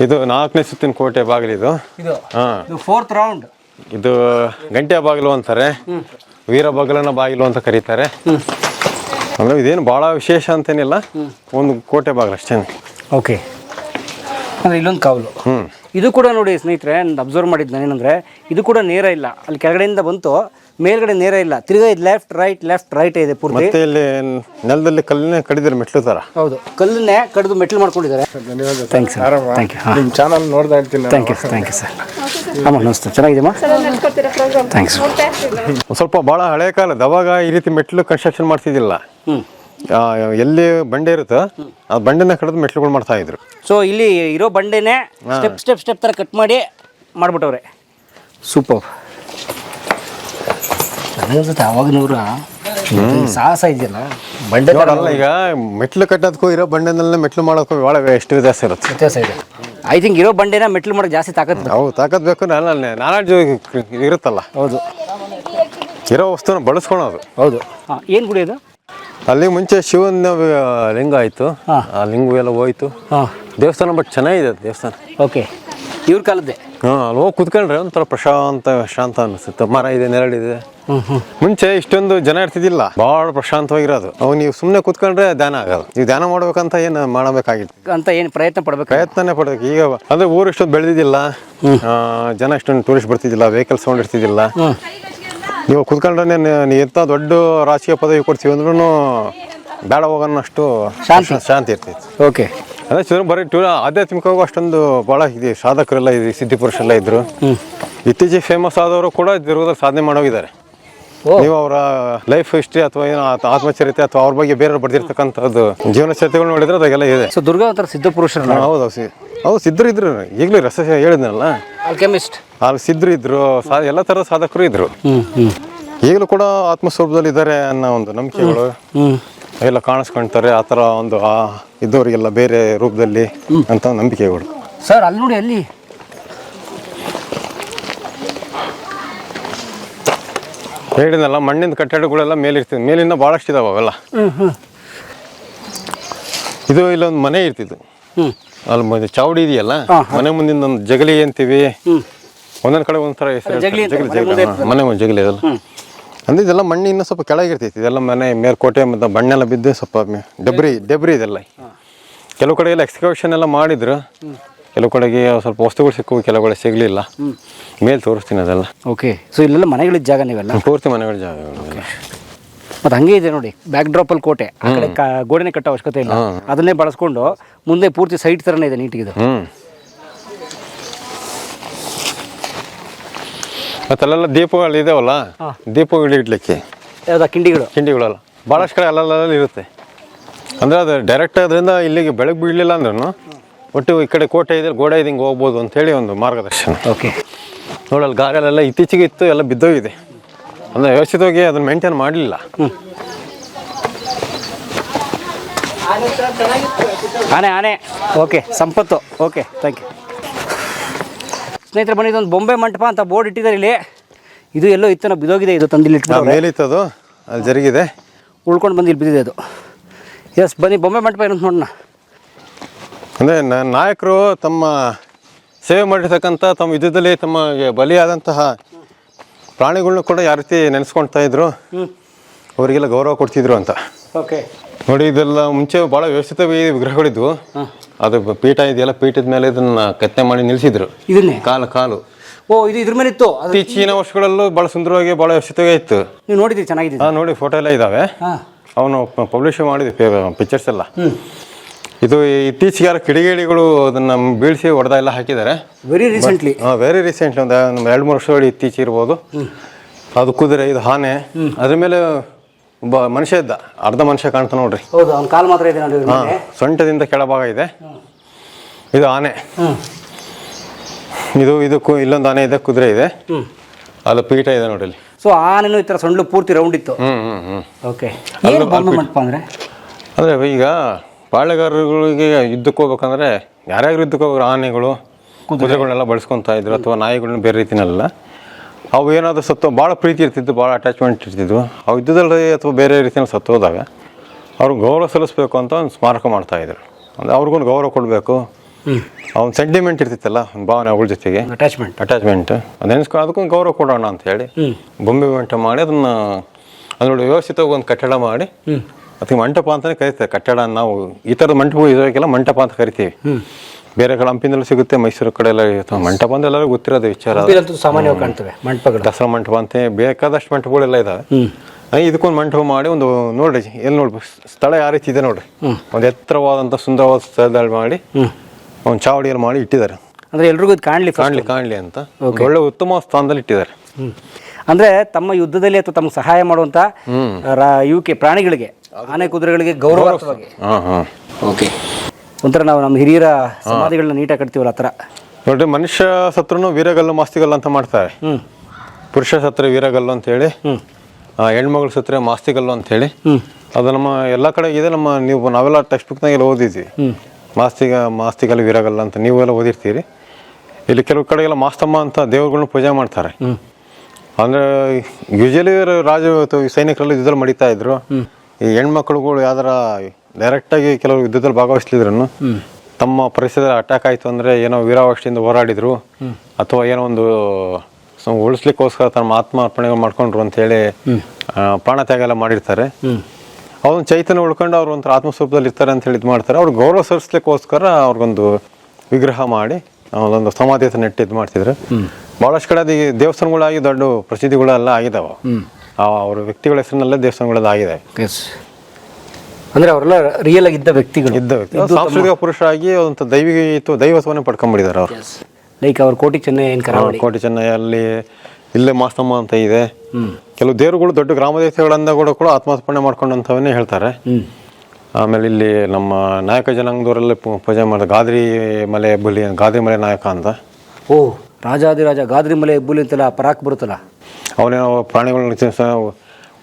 ಇದು ನಾಲ್ಕನೇ ಸುತ್ತಿನ ಕೋಟೆ ಬಾಗಿಲು ಇದು. ಹಾಂ. ಇದು ಫೋರ್ತ್ ರೌಂಡ್ ಇದು ಗಂಟೆ ಬಾಗಿಲು ಅಂತಾರೆ. ವೀರ ಬಾಗಿಲನ ಬಾಗಿಲು ಅಂತ ಕರೀತಾರೆ. ಅಂದ್ರೆ ಇದೇನು ಬಹಳ ವಿಶೇಷ ಅಂತೇನಿಲ್ಲ. ಒಂದು ಕೋಟೆ ಬಾಗಿಲು ಅಷ್ಟೇ. ಓಕೆ. ಅಂದ್ರೆ ಇಲ್ಲೊಂದು ಕಾವಲು. ಇದು ಕೂಡ ನೋಡಿ ಸ್ನೇಹಿತರೆ ಅಬ್ಸರ್ವ್ ಮಾಡಿದ್ದು ನಾನೇನಂದ್ರೆ ಇದು ಕೂಡ ನೇರ ಇಲ್ಲ. ಅಲ್ಲಿ ಕೆಳಗಡೆಯಿಂದ ಬಂತು. ಮೇಲ್ಗಡೆ ನೇರ ಇಲ್ಲ. ತಿರ್ಗಾ ಇದು ಲೆಫ್ಟ್ ರೈಟ್ ಲೆಫ್ಟ್ ರೈಟ್ ಇದೆ ಪೂರ್ತಿ. ಮತ್ತೆ ಇಲ್ಲಿ ನೆಲದಲ್ಲಿ ಕಲ್ಲನ್ನೇ ಕಡಿದಿರ ಮೆಟ್ಲು ಥರ ಹೌದು. ಕಲ್ಲನ್ನೇ ಕಡಿದು ಮೆಟ್ಲು ಮಾಡ್ಕೊಂಡಿದ್ದಾರೆ. ಥ್ಯಾಂಕ್ಸ್ ಸರ್ ಥ್ಯಾಂಕ್ ಯು ಹಾಂ. ನಿಮ್ಮ ಚಾನಲ್ ನೋಡ್ತಾ ಇರ್ತೀನಿ thank you thank you sir ಅಮ್ಮ ನಮಸ್ತೆ. ಚೆನ್ನಾಗಿದೆಯಮ್ಮ ಥ್ಯಾಂಕ್ಸ್ ಸ್ವಲ್ಪ ಭಾಳ ಹಳೆ ಕಾಲದ ಅವಾಗ ಈ ರೀತಿ ಮೆಟ್ಲು ಕನ್ಸ್ಟ್ರಕ್ಷನ್ ಮಾಡ್ತಿದ್ದಿಲ್ಲ. ಹ್ಞೂ ಆ, ಎಲ್ಲಿ ಬಂಡೆ ಇರುತ್ತೋ ಆ ಬಂಡೆನ ಕಡಿದು ಮೆಟ್ಲುಗಳು ಮಾಡ್ತಾ ಇದ್ರು. ಸೊ ಇಲ್ಲಿ ಇರೋ ಬಂಡೆನೇ ಸ್ಟೆಪ್ ಸ್ಟೆಪ್ ಸ್ಟೆಪ್ ಥರ ಕಟ್ ಮಾಡಿ ಮಾಡ್ಬಿಟ್ಟವ್ರೆ. ಸೂಪರ್ ಅವಾಗಿನವ್ರ ಸಾಹಸ ಇದೆಯಲ್ಲ? ಬಂಡೆ ನೋಡಲ್ಲ ಈಗ ಮೆಟ್ಲು ಕಟ್ಟೋದಕ್ಕೂ ಇರೋ ಬಂಡೆನಲ್ಲೇ ಮೆಟ್ಲು ಮಾಡೋಕ್ಕೂ ಭಾಳ ಎಷ್ಟು ವ್ಯತ್ಯಾಸ ಇರುತ್ತೆ. ವ್ಯತ್ಯಾಸ ಇದೆ. ಐ ಥಿಂಕ್ ಇರೋ ಬಂಡೆನ ಮೆಟ್ಲು ಮಾಡೋಕೆ ಜಾಸ್ತಿ ತಾಕತ್ ಬೇಕು. ಅವು ತಾಕತ್ ಬೇಕು ನಾಳೆ ನಾಲೆಡ್ಜ್ ಇರುತ್ತಲ್ಲ. ಹೌದು. ಇರೋ ವಸ್ತುನ ಬಳಸ್ಕೊಳೋದು. ಹೌದು. ಹಾಂ ಏನು ಗುಡಿ ಅದು? ಅಲ್ಲಿ ಮುಂಚೆ ಶಿವನ ವ- ಲಿಂಗ ಆಯಿತು ಆ ಲಿಂಗ ಎಲ್ಲ ಹೋಯ್ತು. ಹಾಂ. ದೇವಸ್ಥಾನ ಬಟ್ ಚೆನ್ನಾಗಿದೆ ದೇವಸ್ಥಾನ. ಓಕೆ ಇವ್ರ ಕಾಲದ್ದೆ. ಹಾಂ ಅಲ್ಲಿ ಹೋಗಿ ಕುತ್ಕೊಂಡ್ರೆ ಒಂಥರ ಪ್ರಶಾಂತ ಶಾಂತ ಅನಿಸುತ್ತೆ. ಮರ ಇದೆ ನೆರಳಿದೆ ಮುಂಚೆ ಇಷ್ಟೊಂದು ಜನ ಇರ್ತಿದ್ದಿಲ್ಲ. ಭಾಳ ಪ್ರಶಾಂತವಾಗಿರೋದು. ಅವು ನೀವು ಸುಮ್ಮನೆ ಕುತ್ಕೊಂಡ್ರೆ ಧ್ಯಾನ ಆಗೋದು ನೀವು ಧ್ಯಾನ ಮಾಡ್ಬೇಕಂತ ಏನು ಮಾಡಬೇಕಾಗಿತ್ತು ಅಂತ ಏನು ಪ್ರಯತ್ನ ಪಡ್ಬೇಕು? ಪ್ರಯತ್ನನೇ ಪಡ್ಬೇಕು. ಈಗ ಅಂದ್ರೆ ಊರು ಇಷ್ಟೊಂದು ಬೆಳೆದಿದ್ದಿಲ್ಲ. ಜನ ಇಷ್ಟೊಂದು ಟೂರಿಸ್ಟ್ ಬರ್ತಿದ್ದಿಲ್ಲ ವೆಹಿಕಲ್ಸ್ ಸೌಂಡ್ ಇರ್ತಿದ್ದಿಲ್ಲ ನೀವು ಕುತ್ಕೊಂಡ್ರೆ ನೀವು ಎಂಥ ದೊಡ್ಡ ರಾಜಕೀಯ ಪದವಿ ಕೊಡ್ತೀವಿ ಅಂದ್ರೂ ಬೇಡ ಹೋಗೋಣಷ್ಟು ಶಾಂತಿ. ಶಾಂತಿ ಇರ್ತೈತಿ ಓಕೆ. ಅದೇ ಚೂರು ಬರೀ ಟೂರ್ ಆಧ್ಯಾತ್ಮಿಕವಾಗಿ ಅಷ್ಟೊಂದು ಭಾಳ ಇದೆ ಸಾಧಕರೆಲ್ಲ ಇದೆ ಸಿದ್ಧಿಪುರುಷರೆಲ್ಲ ಇದ್ರು. ಇತ್ತೀಚೆಗೆ ಫೇಮಸ್ ಆದವರು ಕೂಡ ದುರ್ಗದಲ್ಲಿ ಸಾಧನೆ ಮಾಡೋಗಿದ್ದಾರೆ. ನೀವು ಅವರ ಲೈಫ್ ಹಿಸ್ಟ್ರಿ ಅಥವಾ ಏನೋ ಆತ- ಆತ್ಮಚರಿತೆ ಅಥವಾ ಅವ್ರ ಬಗ್ಗೆ ಬೇರೆ ಬರ್ದಿರ್ತಕ್ಕಂಥದ್ದು ಜೀವನ ಚರಿತೆಗಳು ನೋಡಿದ್ರೆ ಅದಾಗೆಲ್ಲ ಇದೆ. ಸೊ ದುರ್ಗಾ ಒಂಥರ ಸಿದ್ಧ ಪುರುಷರು ಹೌದು ಸಿ ಹೌದು ಸಿದ್ಧರು ಇದ್ರು ಈಗಲೂ ರಸ ಹೇಳಿದ್ನಲ್ಲ? ಆಲ್ಕೆಮಿಸ್ಟ್ ಅಲ್ಲಿ ಸಿದ್ಧರು ಇದ್ರು ಎಲ್ಲ ಥರದ ಸಾಧಕರು ಇದ್ರು. ಈಗಲೂ ಕೂಡ ಆತ್ಮಸ್ವರೂಪದಲ್ಲಿ ಇದ್ದಾರೆ ಅನ್ನೋ ಒಂದು ನಂಬಿಕೆಗಳು. ಎಲ್ಲ ಕಾಣಿಸ್ಕೊಳ್ತಾರೆ ಆ ಥರ ಒಂದು ಆ ಇದ್ದವರಿಗೆಲ್ಲ ಬೇರೆ ರೂಪದಲ್ಲಿ ಅಂತ ನಂಬಿಕೆಗಳು ಸರ್ ಅಲ್ಲಿ ನೋಡಿ ಅಲ್ಲಿ. ಹೇಳಿದಲ್ಲ ಮಣ್ಣಿನ ಕಟ್ಟಡಗಳೆಲ್ಲ ಮೇಲಿರ್ತಿದ್ವಿ ಮೇಲಿಂದ ಭಾಳಷ್ಟು ಇದಾವೆ ಅವೆಲ್ಲ. ಇದು ಇಲ್ಲೊಂದು ಮನೆ ಇರ್ತಿದ್ದು ಅಲ್ಲಿ ಚಾವಡಿ ಇದೆಯಲ್ಲ? ಮನೆ ಮುಂದಿನ ಒಂದು ಜಗಲಿ ಅಂತೀವಿ. ಒಂದೊಂದು ಕಡೆ ಒಂಥರ ಹೆಸರು ಜಗಲಿ ಮನೆ ಒಂದು ಜಗಲಿ. ಅದಲ್ಲ. ಅಂದ್ರೆ ಇದೆಲ್ಲ ಮಣ್ಣು ಇನ್ನೂ ಸ್ವಲ್ಪ ಕೆಳಗಿರ್ತೈತಿ. ಇದೆಲ್ಲ ಮನೆ ಮೇಲ್ಕೋಟೆ ಮತ್ತು ಬಣ್ಣೆಲ್ಲ ಬಿದ್ದು ಸ್ವಲ್ಪ ಡೆಬ್ರಿ ಡಬ್ರಿ ಇದೆಲ್ಲ ಕೆಲವು ಕಡೆ ಎಲ್ಲ ಎಕ್ಸ್ಕವೇಷನ್ ಎಲ್ಲ ಮಾಡಿದ್ರು. ಕೆಲವು ಕಡೆಗೆ ಸ್ವಲ್ಪ ವಸ್ತುಗಳು ಸಿಕ್ಕು ಕೆಲವು ಕಡೆ ಸಿಗಲಿಲ್ಲ. ಮೇಲೆ ತೋರಿಸ್ತೀನಿ ಅದೆಲ್ಲ. ಓಕೆ ಸೊ ಇಲ್ಲೆಲ್ಲ ಮನೆಗಳಿದ್ದ ಜಾಗ ನೀವೆಲ್ಲ? ಪೂರ್ತಿ ಮನೆಗಳ ಜಾಗ ಮತ್ತು ಹಂಗೆ ಇದೆ ನೋಡಿ ಬ್ಯಾಕ್ ಡ್ರಾಪಲ್ಲಿ ಕೋಟೆ. ಆ ಕಡೆ ಕಾ- ಗೋಡೆನೇ ಕಟ್ಟೋ ಅವಶ್ಯಕತೆ ಇಲ್ಲ. ಅದನ್ನೇ ಬಳಸ್ಕೊಂಡು ಮುಂದೆ ಪೂರ್ತಿ ಸೈಟ್ ಥರನೇ ಇದೆ ನೀಟಿಗೆ ಇದು ಹ್ಮ್ ಮತ್ತೆ ಅಲ್ಲೆಲ್ಲ ದೀಪಗಳು ಇದಾವಲ್ಲ? ದೀಪಗಳು ಇಡ್ಲಿಕ್ಕೆ. ಯಾವ್ದು ಕಿಂಡಿಗಳು? ಕಿಂಡಿಗಳಲ್ಲ. ಭಾಳಷ್ಟು ಕಡೆ ಅಲ್ಲಲ್ಲಲ್ಲಿ ಇರುತ್ತೆ. ಅಂದ್ರೆ ಅದು ಡೈರೆಕ್ಟ್ ಅದರಿಂದ ಇಲ್ಲಿಗೆ ಬೆಳಗ್ಗೆ ಬೀಳಲಿಲ್ಲ ಅಂದ್ರೂ ಒಟ್ಟು ಈ ಕಡೆ ಕೋಟೆ ಇದೆ ಗೋಡೆ ಇದೆ ಹಿಂಗೆ ಹೋಗ್ಬೋದು ಅಂತೇಳಿ ಒಂದು ಮಾರ್ಗದರ್ಶನ. ಓಕೆ. ನೋಡಲ್ಲ ಗಾರೆಲೆಲ್ಲ ಇತ್ತೀಚೆಗೆ ಇತ್ತು ಎಲ್ಲ ಬಿದ್ದೋಗಿದೆ. ಅಂದರೆ ವ್ಯವಸ್ಥಿತವಾಗಿ ಅದನ್ನ ಮೇಂಟೈನ್ ಮಾಡಲಿಲ್ಲ ಆನೆ ಆನೆ. ಓಕೆ ಸಂಪತ್ತು. ಓಕೆ ಥ್ಯಾಂಕ್ ಯು ಸ್ನೇಹಿತರೆ ಬಂದಿದ್ದು ಒಂದು ಬೊಂಬೆ ಮಂಟಪ ಅಂತ ಬೋರ್ಡ್ ಇಟ್ಟಿದ್ದಾರೆ ಇಲ್ಲಿ. ಇದು ಎಲ್ಲೋ ಇತ್ತು ನಾವು ಬಿದೋಗಿದೆ ಇದು ತಂದಿಲ್ಲಿ ಇಟ್ಬಿಟ್ಟು ಅದು ಜರುಗಿದೆ. ಉಳ್ಕೊಂಡು ಬಂದು ಇಲ್ಲಿ ಬಿದ್ದಿದೆ ಅದು. ಎಸ್ ಬನ್ನಿ ಬೊಂಬೆ ಮಂಟಪ ಏನಂತ ನೋಡೋಣ. ಅಂದರೆ ನಾಯಕರು ತಮ್ಮ ಸೇವೆ ಮಾಡಿರ್ತಕ್ಕಂಥ ತಮ್ಮ ಯುದ್ಧದಲ್ಲಿ ತಮಗೆ ಬಲಿಯಾದಂತಹ ಪ್ರಾಣಿಗಳ್ನ ಕೂಡ ಯಾವ ರೀತಿ ನೆನೆಸ್ಕೊಳ್ತಾ ಇದ್ರು ಅವರಿಗೆಲ್ಲ ಗೌರವ ಕೊಡ್ತಿದ್ರು ಅಂತ. ಓಕೆ ನೋಡಿ ಇದೆಲ್ಲ ಮುಂಚೆ ಭಾಳ ವ್ಯವಸ್ಥಿತವಾಗಿ ವಿಗ್ರಹಗಳಿದ್ವು. ಅದು ಪೀಠ ಇದೆಯಲ್ಲ ಪೀಠದ ಮೇಲೆ ಇದನ್ನ ಕೆತ್ತನೆ ಮಾಡಿ ನಿಲ್ಲಿಸಿದ್ರು. ಇದನ್ನೇ? ಕಾಲು ಕಾಲು. ಓ ಇದು ಇದ್ರ ಮೇಲೆ ಇತ್ತು? ಅದು ಇತ್ತೀಚಿನ ವರ್ಷಗಳಲ್ಲೂ ಭಾಳ ಸುಂದರವಾಗಿ ಭಾಳ ವ್ಯವಸ್ಥಿತವಾಗಿ ಇತ್ತು. ನೀವು ನೋಡಿದ್ರಿ ಚೆನ್ನಾಗಿದೆ ಹಾಂ ನೋಡಿ ಫೋಟೋ ಎಲ್ಲ ಇದ್ದಾವೆ ಅವನು ಪಬ್ಲಿಷ್ ಮಾಡಿದ್ವಿ ಪಿಕ್ಚರ್ಸ್ ಎಲ್ಲ. ಇದು ಇತ್ತೀಚೆಗೆ ಯಾರು ಕಿಡಿಗೇಡಿಗಳು ಅದನ್ನ ಬೀಳಿಸಿ ಹೊಡೆದ ಎಲ್ಲ ಹಾಕಿದ್ದಾರೆ. ವೆರಿ ರೀಸೆಂಟ್ಲಿ ವೆರಿ ರೀಸೆಂಟ್ಲಿ ಒಂದು ಎರಡು ಮೂರು ವರ್ಷಗಳು ಇತ್ತೀಚೆ ಇರ್ಬೋದು. ಅದು ಕುದುರೆ ಇದು ಆನೆ. ಅದ್ರ ಮೇಲೆ ಒಬ್ಬ ಮನುಷ್ಯ ಇದ್ದ. ಅರ್ಧ ಮನುಷ್ಯ ಕಾಣ್ತಾ ನೋಡ್ರಿ. ಹೌದು ಅವ್ನ ಕಾಲು ಮಾತ್ರ ಇದೆ ನೋಡಿ ಇದ್ರ ಹಾಂ ಸೊಂಟದಿಂದ ಕೆಳಭಾಗ ಇದೆ. ಇದು ಆನೆ. ಇದು ಇದಕ್ಕೂ ಇಲ್ಲೊಂದು ಆನೆ ಇದೆ ಕುದುರೆ ಇದೆ. ಅಲ್ಲ ಪೀಠ ಇದೆ ನೋಡಿ ಇಲ್ಲಿ. ಸೊ ಆನೆನೂ ಈ ಥರ ಸೊಂಡ್ಲು ಪೂರ್ತಿ ರೌಂಡ್ ಇತ್ತು? ಹ್ಮ್ ಹ್ಮ್ ಹ್ಮ್. ಓಕೆ ಏನು ಬೊಂಬೆ ಮಂಟಪ ಅಂದರೆ? ಅಂದರೆ ಈಗ ಪಾಳೆಗಾರರುಗಳಿಗೆ ಯುದ್ಧಕ್ಕೆ ಹೋಗ್ಬೇಕಂದ್ರೆ ಯಾರ್ಯಾರು ಯುದ್ಧಕ್ಕೆ ಹೋಗ್ರು ಆನೆಗಳು ಕುದುರೆಗಳನ್ನೆಲ್ಲ ಬಳಸ್ಕೊತಾ ಇದ್ರು ಅಥವಾ ನಾಯಿಗಳನ್ನ ಬೇರೆ ರೀತಿನೆಲ್ಲ. ಅವು ಏನಾದರೂ ಸತ್ತು ಭಾಳ ಪ್ರೀತಿ ಇರ್ತಿದ್ದು ಭಾಳ ಅಟ್ಯಾಚ್ಮೆಂಟ್ ಇರ್ತಿದ್ವು. ಅವು ಇದ್ದದಲ್ಲಿ ಅಥವಾ ಬೇರೆ ರೀತಿಯಲ್ಲಿ ಸತ್ತು ಹೋದಾಗ ಅವ್ರಿಗೆ ಗೌರವ ಸಲ್ಲಿಸ್ಬೇಕು ಅಂತ ಒಂದು ಸ್ಮಾರಕ ಮಾಡ್ತಾಯಿದ್ರು ಅಂದರೆ ಅವ್ರಿಗೊಂದು ಗೌರವ ಕೊಡಬೇಕು. ಅವ್ನ ಸೆಂಟಿಮೆಂಟ್ ಇರ್ತಿತ್ತಲ್ಲ ಒಂದು ಭಾವನೆ ಅವಳ ಜೊತೆಗೆ. ಅಟ್ಯಾಚ್ಮೆಂಟ್ ಅಟ್ಯಾಚ್ಮೆಂಟ್ ಅದು ನೆನೆಸ್ಕೊಂಡು ಅದಕ್ಕೊಂದು ಗೌರವ ಕೊಡೋಣ ಅಂತ ಹೇಳಿ ಬೊಂಬೆ ಮಂಟ ಮಾಡಿ ಅದನ್ನು ಅದರೊಳಗೆ ವ್ಯವಸ್ಥಿತವಾಗಿ ಒಂದು ಕಟ್ಟಡ ಮಾಡಿ ಅದಕ್ಕೆ ಮಂಟಪ ಅಂತಲೇ ಕರಿತಾರೆ. ಕಟ್ಟಡ ನಾವು ಈ ಥರದ ಮಂಟಪ ಇರೋಕ್ಕೆಲ್ಲ ಮಂಟಪ ಅಂತ ಕರಿತೀವಿ. ಬೇರೆ ಕಡೆ ಹಂಪಿನಲ್ಲೂ ಸಿಗುತ್ತೆ ಮೈಸೂರು ಕಡೆ ಎಲ್ಲ ಇರುತ್ತೆ. ಮಂಟಪ ಅಂದ್ರೆ ಎಲ್ಲರಿಗೂ ಗೊತ್ತಿರೋದು ವಿಚಾರ. ಅದು. ಹಂಪಿಲಂತೂ ಸಾಮಾನ್ಯವಾಗಿ ಕಾಣ್ತವೆ ಮಂಟಪಗಳು. ದಸರಾ ಮಂಟಪ ಅಂತ ಬೇಕಾದಷ್ಟು ಮಂಟಪಗಳೆಲ್ಲ ಇದಾವೆ. ಆ, ಇದಕ್ಕೊಂದು ಮಂಟಪ ಮಾಡಿ ಒಂದು ನೋಡ್ರಿ ಎಲ್ಲಿ ನೋಡ್ಬೇಕು ಸ್ಥಳ ಯಾವ ರೀತಿ ಇದೆ ನೋಡ್ರಿ. ಒಂದು ಎತ್ತರವಾದಂಥ ಸುಂದರವಾದ ಸ್ಥಳದಲ್ಲಿ ಮಾಡಿ ಒಂದು ಚಾವಡಿಯಲ್ಲಿ ಮಾಡಿ ಇಟ್ಟಿದ್ದಾರೆ. ಅಂದ್ರೆ ಎಲ್ರಿಗೂ ಇದು ಕಾಣ್ಲಿ first. ಕಾಣ್ಲಿ ಕಾಣ್ಲಿ ಅಂತ. ಒಂದು ಒಳ್ಳೆ ಉತ್ತಮ ಸ್ಥಾನದಲ್ಲಿ ಇಟ್ಟಿದ್ದಾರೆ. ಹ್ಮ್. ಅಂದ್ರೆ ತಮ್ಮ ಯುದ್ಧದಲ್ಲಿ ಅಥವಾ ತಮ್ಮ ಸಹಾಯ ಮಾಡುವಂತ ರಾ- ಇವಕ್ಕೆ ಪ್ರಾಣಿಗಳಿಗೆ ಆನೆ ಕುದುರೆಗಳಿಗೆ ಗೌರವಾರ್ಥವಾಗಿ. ಹಾ ಹಾ. ಓಕೆ ಒಂಥರ ನಾವು ನಮ್ಮ ಹಿರಿಯರ ಸಮಾಧಿಗಳನ್ನ ನೀಟಾಗಿ ಕಟ್ತೀವಲ್ಲ ಆ ಥರ. ನೋಡ್ರಿ ಮನುಷ್ಯ ಸತ್ರನು ವೀರಗಲ್ಲು ಮಾಸ್ತಿಗಲ್ಲು ಅಂತ ಮಾಡ್ತಾರೆ ಹ್ಞೂ ಪುರುಷ ಸತ್ರ ವೀರಗಲ್ಲು ಅಂತ ಹೇಳಿ ಹೆಣ್ಮಗಳ ಸತ್ರ ಮಾಸ್ತಿಗಲ್ಲು ಅಂತ ಹೇಳಿ ಅದು ನಮ್ಮ ಎಲ್ಲ ಕಡೆ ಇದೆ ನಮ್ಮ ನೀವು ನಾವೆಲ್ಲ ಟೆಕ್ಸ್ಟ್ ಬುಕ್ನಾಗೆಲ್ಲ ಓದಿದ್ವಿ. ಮಾಸ್ತಿಗ ಮಾಸ್ತಿಗಲ್ಲು ವೀರಗಲ್ಲು ಅಂತ ನೀವು ಎಲ್ಲ ಓದಿರ್ತೀರಿ. ಇಲ್ಲಿ ಕೆಲವು ಕಡೆ ಎಲ್ಲ ಮಾಸ್ತಮ್ಮ ಅಂತ ದೇವರುಗಳನ್ನ ಪೂಜೆ ಮಾಡ್ತಾರೆ. ಅಂದ್ರೆ ಯೂಶಲಿ ರಾಜ ಸೈನಿಕರೆಲ್ಲ ಯುದ್ಧದಲ್ಲಿ ಮಡಿತಾ ಇದ್ರು. ಈ ಹೆಣ್ಮಕ್ಳುಗಳು ಯಾವ್ದಾರ ಡೈರೆಕ್ಟಾಗಿ ಕೆಲವು ಯುದ್ಧದಲ್ಲಿ ಭಾಗವಹಿಸಲಿದ್ರು ತಮ್ಮ ಪರಿಸರದಲ್ಲಿ ಅಟ್ಯಾಕ್ ಆಯ್ತು ಅಂದ್ರೆ ಏನೋ ವೀರಾವಕ್ಷಿಯಿಂದ ಹೋರಾಡಿದ್ರು. ಅಥವಾ ಏನೋ ಒಂದು ಉಳಿಸ್ಲಿಕ್ಕೋಸ್ಕರ ತಮ್ಮ ಆತ್ಮ ಅರ್ಪಣೆ ಮಾಡ್ಕೊಂಡ್ರು ಅಂತ ಹೇಳಿ ಪ್ರಾಣ ತ್ಯಾಗ ಎಲ್ಲ ಮಾಡಿರ್ತಾರೆ. ಅವ್ರ ಚೈತನ್ಯ ಉಳ್ಕೊಂಡು ಅವ್ರು ಒಂಥರ ಆತ್ಮಸ್ವರೂಪದಲ್ಲಿ ಇರ್ತಾರೆ ಅಂತ ಹೇಳಿ ಇದು ಮಾಡ್ತಾರೆ. ಅವ್ರು ಗೌರವ ಸರಿಸ್ಲಿಕ್ಕೋಸ್ಕರ ಅವ್ರಿಗೊಂದು ವಿಗ್ರಹ ಮಾಡಿ ಒಂದೊಂದು ಸಮಾಧಿ ನೆಟ್ಟು ಇದು ಮಾಡ್ತಿದ್ರು. ಭಾಳಷ್ಟು ಕಡೆ ಅದು ದೇವಸ್ಥಾನಗಳಾಗಿ ದೊಡ್ಡ ಪ್ರಸಿದ್ಧಿಗಳೆಲ್ಲ ಆಗಿದಾವೆ. ಅವ್ರ ವ್ಯಕ್ತಿಗಳ ಹೆಸರಿನಲ್ಲೇ ದೇವಸ್ಥಾನಗಳೆಲ್ಲ ಆಗಿದೆ ಅಂದ್ರೆ ಅವರೆಲ್ಲ ರಿಯಲ್ ಆಗಿದ್ದ ವ್ಯಕ್ತಿಗಳು. ಇದ್ದ ವ್ಯಕ್ತಿ. ಸಾಂಸ್ಕೃತಿಕ ಪುರುಷ ಆಗಿ ಒಂದು ದೈವಿಕ ದೈವತ್ವನೇ ಪಡ್ಕೊಂಡ್ಬಿಟ್ಟಿದ್ದಾರೆ ಅವರು. ಲೈಕ್ ಅವ್ರ ಕೋಟಿ ಚೆನ್ನೈ ಏನ್ ಕರಾವಳಿ. ಕೋಟಿ ಚೆನ್ನೈ ಅಲ್ಲಿ ಇಲ್ಲೇ ಮಾಸ್ತಮ್ಮ ಅಂತ ಇದೆ. ಕೆಲವು ದೇವರುಗಳು ದೊಡ್ಡ ಗ್ರಾಮ ದೇವತೆಗಳಿಂದ ಕೂಡ ಕೂಡ ಆತ್ಮಾರ್ಪಣೆ ಮಾಡ್ಕೊಂಡಂಥವನ್ನೇ ಹೇಳ್ತಾರೆ. ಆಮೇಲೆ ಇಲ್ಲಿ ನಮ್ಮ ನಾಯಕ ಜನಾಂಗದವರೆಲ್ಲ ಪೂಜೆ ಮಾಡಿದ ಗಾದ್ರಿ ಮಲೆ ಹೆಬ್ಬುಲಿ ಗಾದ್ರಿ ಮಲೆ ನಾಯಕ ಅಂತ. ಓ ರಾಜಾದಿರಾಜ ಗಾದ್ರಿ ಮಲೆ ಹೆಬ್ಬುಲಿ ಅಂತೆಲ್ಲ ಪರಾಕ್ ಬರುತ್ತಲ್ಲ? ಅವನೇನೋ ಪ್ರಾಣಿಗಳನ್ನ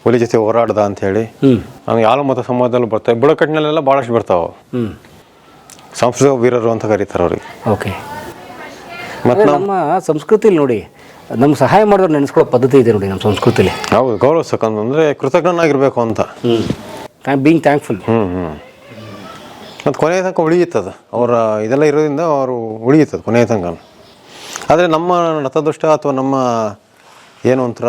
ಹುಲಿ ಜೊತೆ ಹೋರಾಡ್ದ ಅಂತ ಹೇಳಿ ನಾನು ಯಾವ ಮತ ಸಮಾಜದಲ್ಲಿ ಬರ್ತಾವೆ. ಬುಡಕಟ್ಟಿನಲ್ಲೆಲ್ಲ ಭಾಳಷ್ಟು ಬರ್ತಾವೆ. ಸಂಸ್ಕೃತಿ ಸಾಂಸ್ಕೃತಿಕ ವೀರರು ಅಂತ ಕರೀತಾರೆ ಅವ್ರಿಗೆ. ಓಕೆ. ಮತ್ತು ನಮ್ಮ ಸಂಸ್ಕೃತಿಲಿ ನೋಡಿ ನಮ್ಗೆ ಸಹಾಯ ಮಾಡಿದ್ರೆ ನೆನೆಸ್ಕೊಳ್ಳೋ ಪದ್ಧತಿ ಇದೆ ನೋಡಿ ನಮ್ಮ ಸಂಸ್ಕೃತಿಲಿ. ಹೌದು ಗೌರವಿಸಕ್ಕಂತ ಅಂದರೆ ಕೃತಜ್ಞನಾಗಿರ್ಬೇಕು ಅಂತ. ಬೀಂಗ್ ಥ್ಯಾಂಕ್ಫುಲ್ ಹ್ಞೂ ಹ್ಞೂ ಮತ್ತು ಕೊನೆಯ ತನಕ ಉಳಿಯುತ್ತದ. ಅವರ ಇದೆಲ್ಲ ಇರೋದ್ರಿಂದ ಅವರು ಉಳಿಯುತ್ತದೆ ಕೊನೆಯ ತನಕ ಆದರೆ ನಮ್ಮ ನತದೃಷ್ಟ ಅಥವಾ ನಮ್ಮ ಏನು ಒಂಥರ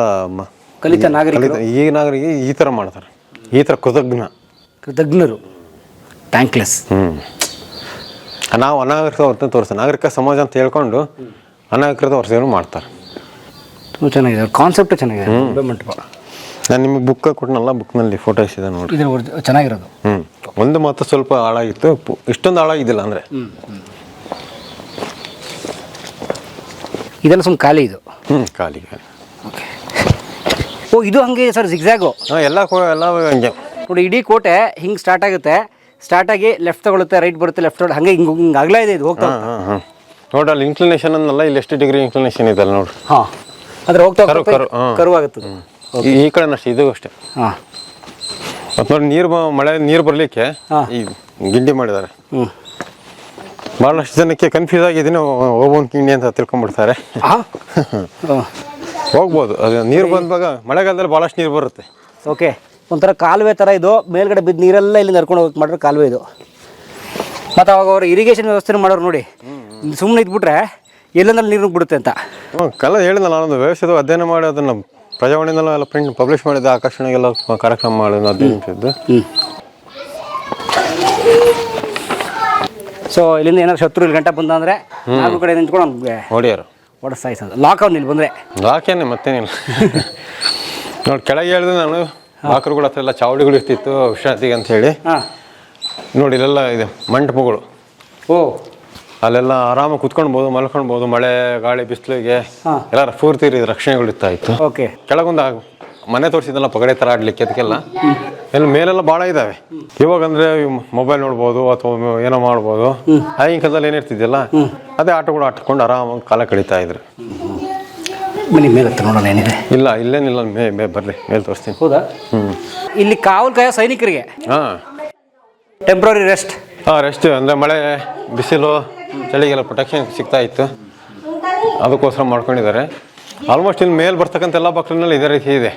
ಕಲಿತ ನಾಗರಿಕ ಈ ನಾಗರಿಕ ಈ ಥರ ಮಾಡ್ತಾರೆ. ಈ ಥರ ಕೃತಜ್ಞ. ಕೃತಜ್ಞರು. ಥ್ಯಾಂಕ್ಲೆಸ್ ಹ್ಞೂ ನಾವು ಅನಾಗರಿಕ ವರ್ತನೆ ತೋರಿಸ್ತಾರೆ. ನಾಗರಿಕ ಸಮಾಜ ಅಂತ ಹೇಳ್ಕೊಂಡು ಅನಾಗರಿಕದ ವರ್ತನೆ ಮಾಡ್ತಾರೆ. ತುಂಬ ಚೆನ್ನಾಗಿದೆ. ಕಾನ್ಸೆಪ್ಟ್ ಚೆನ್ನಾಗಿದೆ. ಮಂಟಪ. ನಾನು ನಿಮಗೆ ಬುಕ್ ಕೊಟ್ಟನಲ್ಲ ಬುಕ್ನಲ್ಲಿ ಫೋಟೋಸ್ ಇದೆ ನೋಡಿ. ಇದು ಚೆನ್ನಾಗಿರೋದು. ಹ್ಞೂ ಒಂದು ಮಾತು ಸ್ವಲ್ಪ ಹಾಳಾಗಿತ್ತು. ಇಷ್ಟೊಂದು ಹಾಳಾಗಿದ್ದಿಲ್ಲ ಅಂದರೆ. ಇದೆಲ್ಲ ಸುಮ್ಮನೆ ಖಾಲಿ ಇದು? ಹ್ಞೂ ಖಾಲಿ ಖಾಲಿ. ಓ ಇದು ಹಂಗೆ ಸರ್ ಜಿಗ್ಜಾಗು ಹಾಂ ಎಲ್ಲ ಕೋ ಎಲ್ಲ ಹಂಗೆ. ನೋಡಿ ಇಡೀ ಕೋಟೆ ಹಿಂಗೆ ಸ್ಟಾರ್ಟ್ ಆಗುತ್ತೆ. ಸ್ಟಾರ್ಟ್ ಆಗಿ ಲೆಫ್ಟ್ ತಗೊಳುತ್ತೆ ರೈಟ್ ಬರುತ್ತೆ ಲೆಫ್ಟ್ ಹಂಗೆ ಹಿಂಗೆ ಹಿಂಗೆ ಅಗಲ ಇದೆ ಇದು ಹೋಗ್ತಾ ಹಾಂ ಹಾಂ ಹಾಂ. ನೋಡ್ರಿ ಅಲ್ಲಿ ಇನ್ಕ್ಲಿನೇಷನ್ ಅನ್ನಲ್ಲ ಇಲ್ಲಿ ಎಷ್ಟು ಡಿಗ್ರಿ ಇನ್ಕ್ಲಿನೇಷನ್ ಇದೆ ಅಲ್ಲ ನೋಡ್ರಿ ಹಾಂ. ಅಂದ್ರೆ ಹೋಗ್ತಾ ಕರು, ಹೋಗ್ತಾ ಕರು, ಹಾ. ಕರುವಾಗುತ್ತೆ ಈ- ಈ ಕಡೆ ಅಷ್ಟೇ ಇದು ಅಷ್ಟೇ. ಹಾಂ. ಮತ್ತು ನೋಡಿ ನೀರು ಬ- ಮಳೆ ನೀರು ಬರಲಿಕ್ಕೆ ಹಾ. ಈ ಗಿಂಡಿ ಮಾಡಿದ್ದಾರೆ. ಹ್ಞೂ ಭಾಳಷ್ಟು ಜನಕ್ಕೆ ಕನ್ಫ್ಯೂಸ್ ಆಗಿದ್ದೀನಿ ಓಬೋನ್ ಗಿಂಡಿ ಅಂತ ತಿಳ್ಕೊಂಡ್ಬಿಡ್ತಾರೆ. ಹಾಂ. ಹೋಗ್ಬೋದು. ಅದು ನೀರು ಬಂದಾಗ ಮಳೆಗಾಲದಲ್ಲಿ ಭಾಳಷ್ಟು ನೀರು ಬರುತ್ತೆ. ಓಕೆ. ಒಂಥರ ಕಾಲುವೆ ಥರ ಇದು. ಮೇಲ್ಗಡೆ ಬಿದ್ದು ನೀರೆಲ್ಲ ಇಲ್ಲಿ ನಡ್ಕೊಂಡು ಹೋಗಕ್ಕೆ ಮಾಡಿರೋ ಕಾಲುವೆ ಇದು. ಮತ್ತು ಅವಾಗ ಅವರು ಇರಿಗೇಷನ್ ವ್ಯವಸ್ಥೆ ಮಾಡೋರು ನೋಡಿ. ಸುಮ್ಮನೆ ಇದ್ಬಿಟ್ರೆ ಎಲ್ಲಂದ್ರೆ ನೀರು ಬಿಡುತ್ತೆ ಅಂತ. ಹ್ಞೂ ಕಲ್ಲ ಹೇಳಿದ ನಾನೊಂದು ವ್ಯವಸ್ಥೆ ಅಧ್ಯಯನ ಮಾಡಿ ಅದನ್ನು ಪ್ರಜಾವಾಣಿನೆಲ್ಲ ಎಲ್ಲ ಪ್ರಿಂಟ್ ಪಬ್ಲಿಷ್ ಮಾಡಿದ್ದೆ. ಆಕರ್ಷಣೆಗೆಲ್ಲ ಕಾರ್ಯಕ್ರಮ ಮಾಡಿದ್ದು. ಅಧ್ಯಯನಿಸಿದ್ದು ಸೊ ಇಲ್ಲಿಂದ ಏನಾದ್ರು ಶತ್ರು ಇಲ್ಲಿ ಗಂಟೆ ಬಂದ ಅಂದರೆ ನಾಲ್ಕು ಕಡೆ ನಿಂತ್ಕೊಂಡು ನಮ್ಗೆ ಒಡ ಸಾಯಿಸೋದು ಲಾಕ್ ಅವ್ನು ಇಲ್ಲಿ ಬಂದರೆ. ಲಾಕೇನೆ ಮತ್ತೇನಿಲ್ಲ. ನೋಡಿ ಕೆಳಗೆ ಹೇಳಿದ್ರೆ ನಾನು ಲಾಕರ್ಗಳ ಹತ್ರ ಎಲ್ಲ ಚಾವಡಿಗಳು ಇರ್ತಿತ್ತು ವಿಶ್ರಾಂತಿಗೆ ಅಂತ ಹೇಳಿ. ಹಾಂ. ನೋಡಿ ಇಲ್ಲೆಲ್ಲ ಇದೆ ಮಂಟಪಗಳು. ಓ. ಅಲ್ಲೆಲ್ಲ ಆರಾಮಾಗಿ ಕುತ್ಕೊಳ್ಬೋದು ಮಲ್ಕೊಳ್ಬೋದು ಮಳೆ ಗಾಳಿ ಬಿಸಿಲಿಗೆ. ಎಲ್ಲರ ಎಲ್ಲ ಪೂರ್ತಿ ರೀ- ರಕ್ಷಣೆಗಳು ಇರ್ತಾ ಇತ್ತು. ಓಕೆ ಕೆಳಗೊಂದು ಆ ಮನೆ ತೋರಿಸಿದಲ್ಲ ಪಗಡೆ ಥರ ಆಡಲಿಕ್ಕೆ ಅದಕ್ಕೆಲ್ಲ. ಎಲ್ಲ ಮೇಲೆಲ್ಲ ಭಾಳ ಇದಾವೆ. ಇವಾಗ ಅಂದ್ರೆ ಮೊಬೈಲ್ ನೋಡ್ಬೋದು ಅಥವಾ ಏನೋ ಮಾಡ್ಬೋದು. ಆಗಿನ ಕಾಲದಲ್ಲಿ ಏನಿರ್ತಿದ್ಯಲ್ಲ ಅದೇ ಆಟಗಳು ಆಟಕೊಂಡು ಆರಾಮಾಗಿ ಕಾಲ ಕಳೀತಾ ಇದ್ರು. ಬನ್ನಿ ಮೇಲೆ ಹತ್ರ ನೋಡೋಣ ಏನಿದೆ? ಇಲ್ಲ ಇಲ್ಲೇನಿಲ್ಲ ಮೇ ಮೇ ಬರಲಿ ಮೇಲೆ ತೋರಿಸ್ತೀನಿ. ಹೌದಾ? ಇಲ್ಲಿ ಕಾವಲು ಕಾಯೋ ಸೈನಿಕರಿಗೆ. ಹಾಂ. ಟೆಂಪ್ರರಿ ರೆಸ್ಟ್ ಹಾಂ ರೆಸ್ಟ್ ಅಂದರೆ ಮಳೆ ಬಿಸಿಲು ಚಳಿಗೆಲ್ಲ ಪ್ರೊಟೆಕ್ಷನ್ ಸಿಗ್ತಾ ಇತ್ತು. ಅದಕ್ಕೋಸ್ಕರ ಮಾಡ್ಕೊಂಡಿದ್ದಾರೆ. ಆಲ್ಮೋಸ್ಟ್ ಇಲ್ಲಿ ಮೇಲೆ ಬರ್ತಕ್ಕಂಥ ಎಲ್ಲ ಬಾಕ್ಲಿನಲ್ಲಿ ಇದೇ ರೀತಿ ಇದೆ.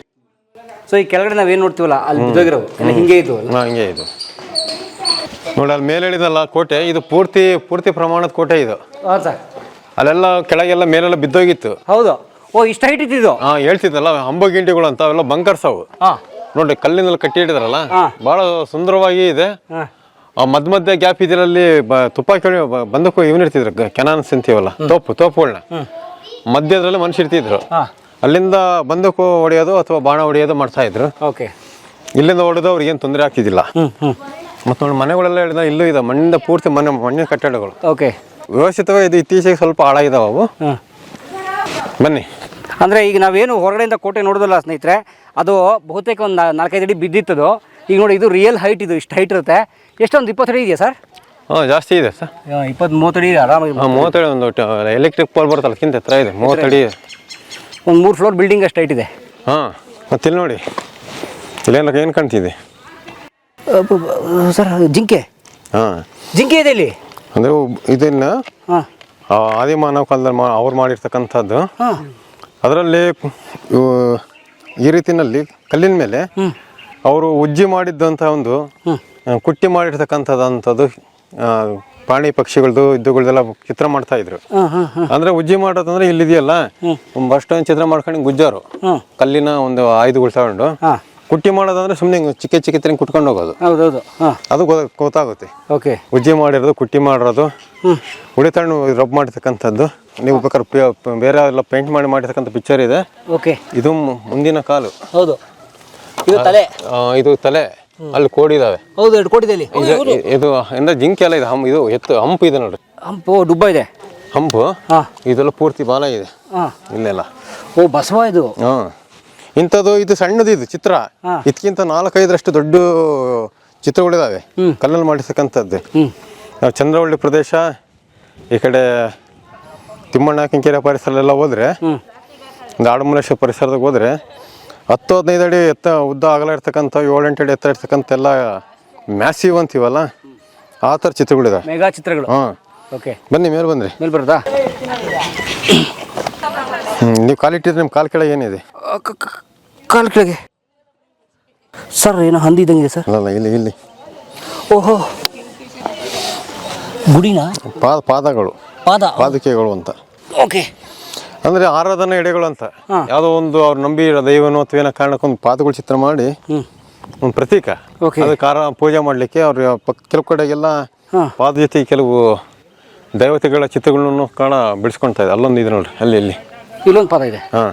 ಸೊ ಈ ಕೆಳಗಡೆ ನಾವೇನು ನೋಡ್ತೀವಲ್ಲ ಅಲ್ಲಿ ಬಿದ್ದೋಗಿರೋ ಹಿಂಗೆ ಇದು ಅಲ್ಲ? ಹಾಂ ಹಂಗೆ ಇದು ನೋಡಿ ಅಲ್ಲಿ ಮೇಲೆ ಹೇಳಿದಲ್ಲ ಕೋಟೆ ಇದು ಪೂರ್ತಿ ಪೂರ್ತಿ ಪ್ರಮಾಣದ ಕೋಟೆ ಇದು. ಹಾಂ ಸರ್? ಅಲ್ಲೆಲ್ಲ ಕೆಳಗೆಲ್ಲ ಮೇಲೆಲ್ಲ ಬಿದ್ದೋಗಿತ್ತು. ಹೌದು. ಓ ಇಷ್ಟು ಹೈಟ್ ಇದ್ದಿದ್ದು? ಹಾ ಹೇಳ್ತಿದ್ದಲ್ಲ ಅಂಬಗಿಂಡಿಗಳು ಅಂತ ಅವೆಲ್ಲ ಬಂಕರ್ಸ್ ಅವು ಹಾಂ. ನೋಡಿ ಕಲ್ಲಿನಲ್ಲಿ ಕಟ್ಟಿ ಹಿಡಿದ್ರಲ್ಲ ಬಹಳ ಸುಂದರವಾಗಿ ಇದೆ. ಹಾಂ. ಆ ಮಧ್ಯ ಮಧ್ಯ ಗ್ಯಾಪ್ ಇದರಲ್ಲಿ ಬ- ತುಪ್ಪಾಕಿ ಬಂದಕ್ಕೂ ಇವನ್ ಇರ್ತಿದ್ರು ಗ- ಕೆನಾನ್ಸ್ ಅಂತೀವಲ್ಲ ತೋಪು ತೋಪುಗಳನ್ನ ಮಧ್ಯದಲ್ಲಿ ಮನುಷ್ಯ ಇರ್ತಿದ್ರು. ಹಾ. ಅಲ್ಲಿಂದ ಬಂದೂಕು ಹೊಡೆಯೋದು ಅಥವಾ ಬಾಣ ಹೊಡೆಯೋದು ಮಾಡ್ತಾ ಇದ್ರು. ಓಕೆ. ಇಲ್ಲಿಂದ ಹೊಡೆದು ಅವ್ರಿಗೆ ಏನು ತೊಂದರೆ ಆಗ್ತಿದ್ದಿಲ್ಲ ಮತ್ತು ನೋಡಿ ಮನೆಗಳೆಲ್ಲ ಹೇಳಿದ ಇಲ್ಲೂ ಇದೆ ಮಣ್ಣಿಂದ ಪೂರ್ತಿ ಮನೆ ಮಣ್ಣಿನ ಕಟ್ಟಡಗಳು. ಓಕೆ. ವ್ಯವಸ್ಥಿತವಾಗಿ ಇದು ಇತ್ತೀಚೆಗೆ ಸ್ವಲ್ಪ ಹಾಳಾಗಿದಾವೆ ಅವು. ಬನ್ನಿ. ಅಂದರೆ ಈಗ ನಾವೇನು ಹೊರಗಡೆಯಿಂದ ಕೋಟೆ ನೋಡೋದಲ್ಲ ಸ್ನೇಹಿತರೆ ಅದು ಬಹುತೇಕ ಒಂದು ನಾಲ್ಕೈದು ಅಡಿ ಬಿದ್ದಿತ್ತದು. ಈಗ ನೋಡಿ ಇದು ರಿಯಲ್ ಹೈಟ್ ಇದು ಇಷ್ಟು ಹೈಟ್ ಇರುತ್ತೆ. ಎಷ್ಟೊಂದು ಇಪ್ಪತ್ತು ಅಡಿ ಇದೆಯಾ ಸರ್? ಹಾಂ ಜಾಸ್ತಿ ಇದೆ ಸರ್. ಇಪ್ಪತ್ತು ಮೂವತ್ತು ಅಡಿ ಇದೆ ಆರಾಮಾಗಿ ಹಾಂ ಮೂವತ್ತಡಿ ಒಂದು ಎಲೆಕ್ಟ್ರಿಕ್ ಪೋಲ್ ಬರ್ತಲ್ಲ ಕಿಂತ ಹತ್ರ ಇದೆ ಮೂವತ್ತಡಿ ಒಂದು ಮೂರು ಫ್ಲೋರ್ ಬಿಲ್ಡಿಂಗ್ ಅಷ್ಟು ಹೈಟ್ ಇದೆ. ಹಾಂ ಮತ್ತೆ ಇಲ್ಲಿ ನೋಡಿ. ಇಲ್ಲೇನ ಏನು ಕಾಣ್ತಿದೆ? ಸರ್ ಜಿಂಕೆ. ಹಾಂ. ಜಿಂಕೆ ಇದೆ ಇಲ್ಲಿ. ಅಂದರೆ ಇದನ್ನ ಹಾಂ. ಆ ಆದಿಮಾನವ ಕಾಲದಲ್ಲಿ ಮಾ ಅವ್ರು ಮಾಡಿರ್ತಕ್ಕಂಥದ್ದು. ಹಾಂ. ಅದರಲ್ಲಿ ಈ ರೀತಿನಲ್ಲಿ ಕಲ್ಲಿನ ಮೇಲೆ ಅವರು ಉಜ್ಜಿ ಮಾಡಿದ್ದಂಥ ಒಂದು ಕುಟ್ಟಿ ಮಾಡಿರ್ತಕ್ಕಂಥದ್ದಂಥದ್ದು ಆ, ಪ್ರಾಣಿ ಪಕ್ಷಿಗಳದ್ದು ಇದ್ದುಗಳದೆಲ್ಲ ಚಿತ್ರ ಮಾಡ್ತಾ ಇದ್ರು. ಅಂದ್ರೆ ಉಜ್ಜಿ ಮಾಡೋದಂದ್ರೆ ಇಲ್ಲಿದೆಯಲ್ಲ? ಅಷ್ಟೊಂದು ಚಿತ್ರ ಮಾಡ್ಕೊಂಡು ಗುಜ್ಜಾರು. ಕಲ್ಲಿನ ಒಂದು ಆಯುಧಗಳು ತಗೊಂಡು ಕುಟ್ಟಿ ಮಾಡೋದಂದ್ರೆ ಸುಮ್ಮನೆ ಚಿಕ್ಕ ಚಿಕ್ಕ ತರ ಕುಟ್ಕೊಂಡು ಹೋಗೋದು. ಹೌದೌದು. ಅದು ಗೊತ್ತ- ಗೊತ್ತಾಗುತ್ತೆ. ಓಕೆ. ಉಜ್ಜಿ ಮಾಡಿರೋದು ಕುಟ್ಟಿ ಮಾಡಿರೋದು. ಉಳಿ ತಣ್ಣು ರಬ್ ಮಾಡಿರ್ತಕ್ಕಂಥದ್ದು ನೀವು ಬೇಕಾದ್ರೆ ಬೇರೆ ಎಲ್ಲ ಪೇಂಟ್ ಮಾಡಿ ಮಾಡಿರ್ತಕ್ಕಂಥ ಪಿಕ್ಚರ್ ಇದೆ. ಓಕೆ. ಇದು ಮುಂದಿನ ಕಾಲು. ಹೌದು. ಇದು ತಲೆ. ಇದು ತಲೆ. ಅಲ್ಲಿ ಕೋಡಿದಾವೆ. ಹೌದು ಎರಡು ಕೋಟಿ ಇಲ್ಲಿ ಇದು- ಇದು ಜಿಂಕೆ ಎಲ್ಲ ಇದೆ ಇದು ಎತ್ತು ಹಂಪು ಇದೆ ನೋಡ್ರಿ. ಹಂಪು ಡುಬ್ಬ ಇದೆ. ಹಂಪು? ಹಾಂ. ಇದೆಲ್ಲ ಪೂರ್ತಿ ಬಾಲ ಇದೆ. ಹಾಂ. ಇಲ್ಲೆಲ್ಲ. ಓ ಬಸವ ಇದು. ಹಾಂ. ಇಂಥದ್ದು ಇದು ಸಣ್ಣದು ಇದು ಚಿತ್ರ. ಹಾ. ಇದಕ್ಕಿಂತ ನಾಲ್ಕೈದರಷ್ಟು ದೊಡ್ಡ ಚಿತ್ರಗಳಿದಾವೆ. ಕಲ್ಲಲ್ಲಿ ಮಾಡಿರ್ತಕ್ಕಂಥದ್ದು. ನಾವು ಚಂದ್ರವಳ್ಳಿ ಪ್ರದೇಶ ಈ ಕಡೆ ತಿಮ್ಮಣ್ಣ ಕೆಂಕೆರೆ ಪರಿಸರದೆಲ್ಲ ಹೋದ್ರೆ ಒಂದು ಆಡಮಲೇಶ್ವರ ಪರಿಸರದಾಗ ಹೋದ್ರೆ ಹತ್ತು ಹದಿನೈದು ಅಡಿ ಎತ್ತ ಉದ್ದ ಅಗಲ ಇರ್ತಕ್ಕಂಥ ಏಳೆಂಟು ಅಡಿ ಎತ್ತ ಇರ್ತಕ್ಕಂಥ ಎಲ್ಲ ಮ್ಯಾಸಿವ್ ಅಂತೀವಲ್ಲ? ಆ ಥರ ಚಿತ್ರಗಳಿದೆ ಮೆಗಾ ಚಿತ್ರಗಳು. ಹಾಂ. ಓಕೆ ಬನ್ನಿ ಮೇಲೆ ಬಂದ್ರಿ ಮೇಲೆ ಹ್ಞೂ ನೀವು ಕಾಲಿಟ್ಟಿದ್ರೆ ನಿಮ್ಮ ಕಾಲು ಕೆಳಗೆ ಏನಿದೆ? ಕಾಲು ಕೆಳಗೆ. ಸರ್ ಏನೋ ಹಂದಿ ಇದ್ದಂಗೆ ಸರ್ ಅಲ್ಲ ಇಲ್ಲಿ ಇಲ್ಲಿ. ಓಹೋ. ಗುಡಿನ? ಪಾದ ಪಾದಗಳು. ಪಾದ? ಪಾದಕೆಗಳು ಅಂತ. ಓಕೆ ಅಂದ್ರೆ ಆರಾಧನಾ ಎಡೆಗಳು ಅಂತ. ಯಾವ್ದೋ ಒಂದು ಅವ್ರು ನಂಬಿ ದೈವನೋ ಅಥವಾ ಏನೋ ಕಾರಣಕ್ಕೊಂದು ಪಾದಗಳು ಚಿತ್ರ ಮಾಡಿ ಒಂದು ಪ್ರತೀಕ. ಅದಕ್ಕೆ ಕಾರ ಪೂಜೆ ಮಾಡಲಿಕ್ಕೆ ಅವ್ರ ಕೆಲವು ಕಡೆಗೆಲ್ಲ ಪಾದ ಜೊತೆ ಕೆಲವು ದೇವತೆಗಳ ಚಿತ್ರಗಳನ್ನು ಕಾಣ ಬಿಡಿಸ್ಕೊಳ್ತಾ ಇದೆ. ಅಲ್ಲೊಂದು ಇದೆ ನೋಡ್ರಿ ಅಲ್ಲಿ ಇಲ್ಲಿ. ಇಲ್ಲೊಂದು ಪಾದ ಇದೆ. ಹಾಂ.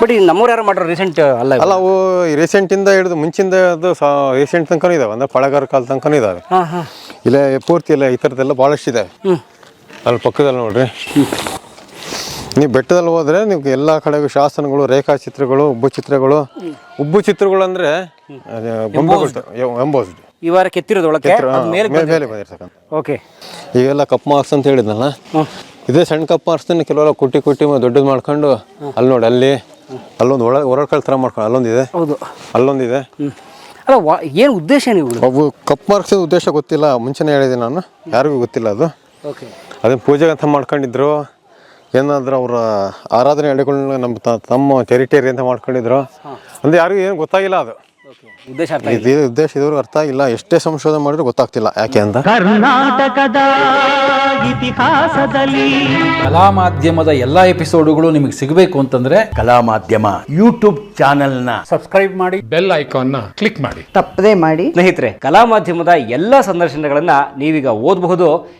ಬಟ್ ಈಗ ನಮ್ಮೂರು ಯಾರು ಮಾಡ್ರು ರೀಸೆಂಟ್ ಅಲ್ಲ. ಅಲ್ಲ ಅವು ರೀಸೆಂಟಿಂದ ಹಿಡಿದು ಮುಂಚಿಂದ ಅದು ರೀಸೆಂಟ್ ತನಕನೂ ಇದಾವೆ. ಅಂದ್ರೆ ಪಳಗಾರ ಕಾಲ ತನಕನೂ ಇದಾವೆ. ಇಲ್ಲ ಪೂರ್ತಿ ಇಲ್ಲ ಈ ಥರದ್ದೆಲ್ಲ ಭಾಳಷ್ಟು ಇದಾವೆ ಅಲ್ಲಿ ಪಕ್ಕದಲ್ಲಿ ನೋಡ್ರಿ. ನೀವು ಬೆಟ್ಟದಲ್ಲಿ ಹೋದ್ರೆ ನಿಮ್ಗೆ ಎಲ್ಲ ಕಡೆಗೂ ಶಾಸನಗಳು ರೇಖಾಚಿತ್ರಗಳು ಉಬ್ಬು ಚಿತ್ರಗಳು ಉಬ್ಬು ಚಿತ್ರಗಳು ಅಂದ್ರೆ ಎಂಬೋಸ್ಡ್ ಈ ವಾರ ಕೆತ್ತಿರೋದು ಒಳಕ್ಕೆ? ಅದ್ ಮೇಲೆ ಬಂದಿರ್ತಕ್ಕಂಥ. ಓಕೆ. ಈಗೆಲ್ಲ ಕಪ್ ಮಾರ್ಕ್ಸ್ ಅಂತ ಹೇಳಿದ್ನಲ್ಲ? ಇದೇ ಸಣ್ಣ ಕಪ್ ಮಾರ್ಕ್ಸ್ನ ಕೆಲವೆಲ್ಲ ಕುಟ್ಟಿ ಕುಟ್ಟಿ ದೊಡ್ಡದು ಮಾಡ್ಕೊಂಡು ಅಲ್ಲಿ ನೋಡಿ ಅಲ್ಲಿ ಅಲ್ಲೊಂದು ಒಳ ಹೊರಕಲ್ ಥರ ಮಾಡ್ಕೊಂಡು ಅಲ್ಲೊಂದಿದೆ. ಹೌದು. ಅಲ್ಲೊಂದಿದೆ. ಅಲ್ಲ ವಾ ಏನು ಉದ್ದೇಶ ನೀವು ಕಪ್ ಮಾರ್ಕ್ಸ್ ಉದ್ದೇಶ ಗೊತ್ತಿಲ್ಲ ಮುಂಚೆನೇ ಹೇಳಿದೆ ನಾನು. ಯಾರಿಗೂ ಗೊತ್ತಿಲ್ಲ ಅದು. ಓಕೆ. ಅದನ್ನ ಪೂಜೆಗಂತ ಮಾಡ್ಕೊಂಡಿದ್ರು ಏನಾದ್ರೂ ಅವರ ಆರಾಧನೆ ಹಳ್ಳಿಗಳನ್ನ ನಮ್ಮ ತ- ತಮ್ಮ ಟೆರಿಟರಿ ಅಂತ ಮಾಡ್ಕೊಂಡಿದ್ರು. ಅಂದ್ರೆ ಯಾರಿಗೂ ಏನು ಗೊತ್ತಾಗಿಲ್ಲ ಅದು. ಉದ್ದೇಶ ಅರ್ಥ ಇದು ಉದ್ದೇಶ ಇದುವರೆಗೂ ಅರ್ಥ ಆಗಿಲ್ಲ. ಎಷ್ಟೇ ಸಂಶೋಧನೆ ಮಾಡಿದ್ರು ಗೊತ್ತಾಗ್ತಿಲ್ಲ. ಯಾಕೆ ಅಂತ? ಕರ್ನಾಟಕದ ಇತಿಹಾಸದಲ್ಲಿ ಕಲಾ ಮಾಧ್ಯಮದ ಎಲ್ಲಾ ಎಪಿಸೋಡುಗಳು ನಿಮಗೆ ಸಿಗಬೇಕು ಅಂತಂದ್ರೆ ಕಲಾ ಮಾಧ್ಯಮ ಯೂಟ್ಯೂಬ್ ಚಾನೆಲ್ನ ಸಬ್ಸ್ಕ್ರೈಬ್ ಮಾಡಿ ಬೆಲ್ ಐಕಾನ್ನ ಕ್ಲಿಕ್ ಮಾಡಿ. ತಪ್ಪದೇ ಮಾಡಿ. ಸ್ನೇಹಿತರೆ ಕಲಾ ಮಾಧ್ಯಮದ ಎಲ್ಲ ಸಂದರ್ಶನಗಳನ್ನು ನೀವೀಗ ಓದಬಹುದು.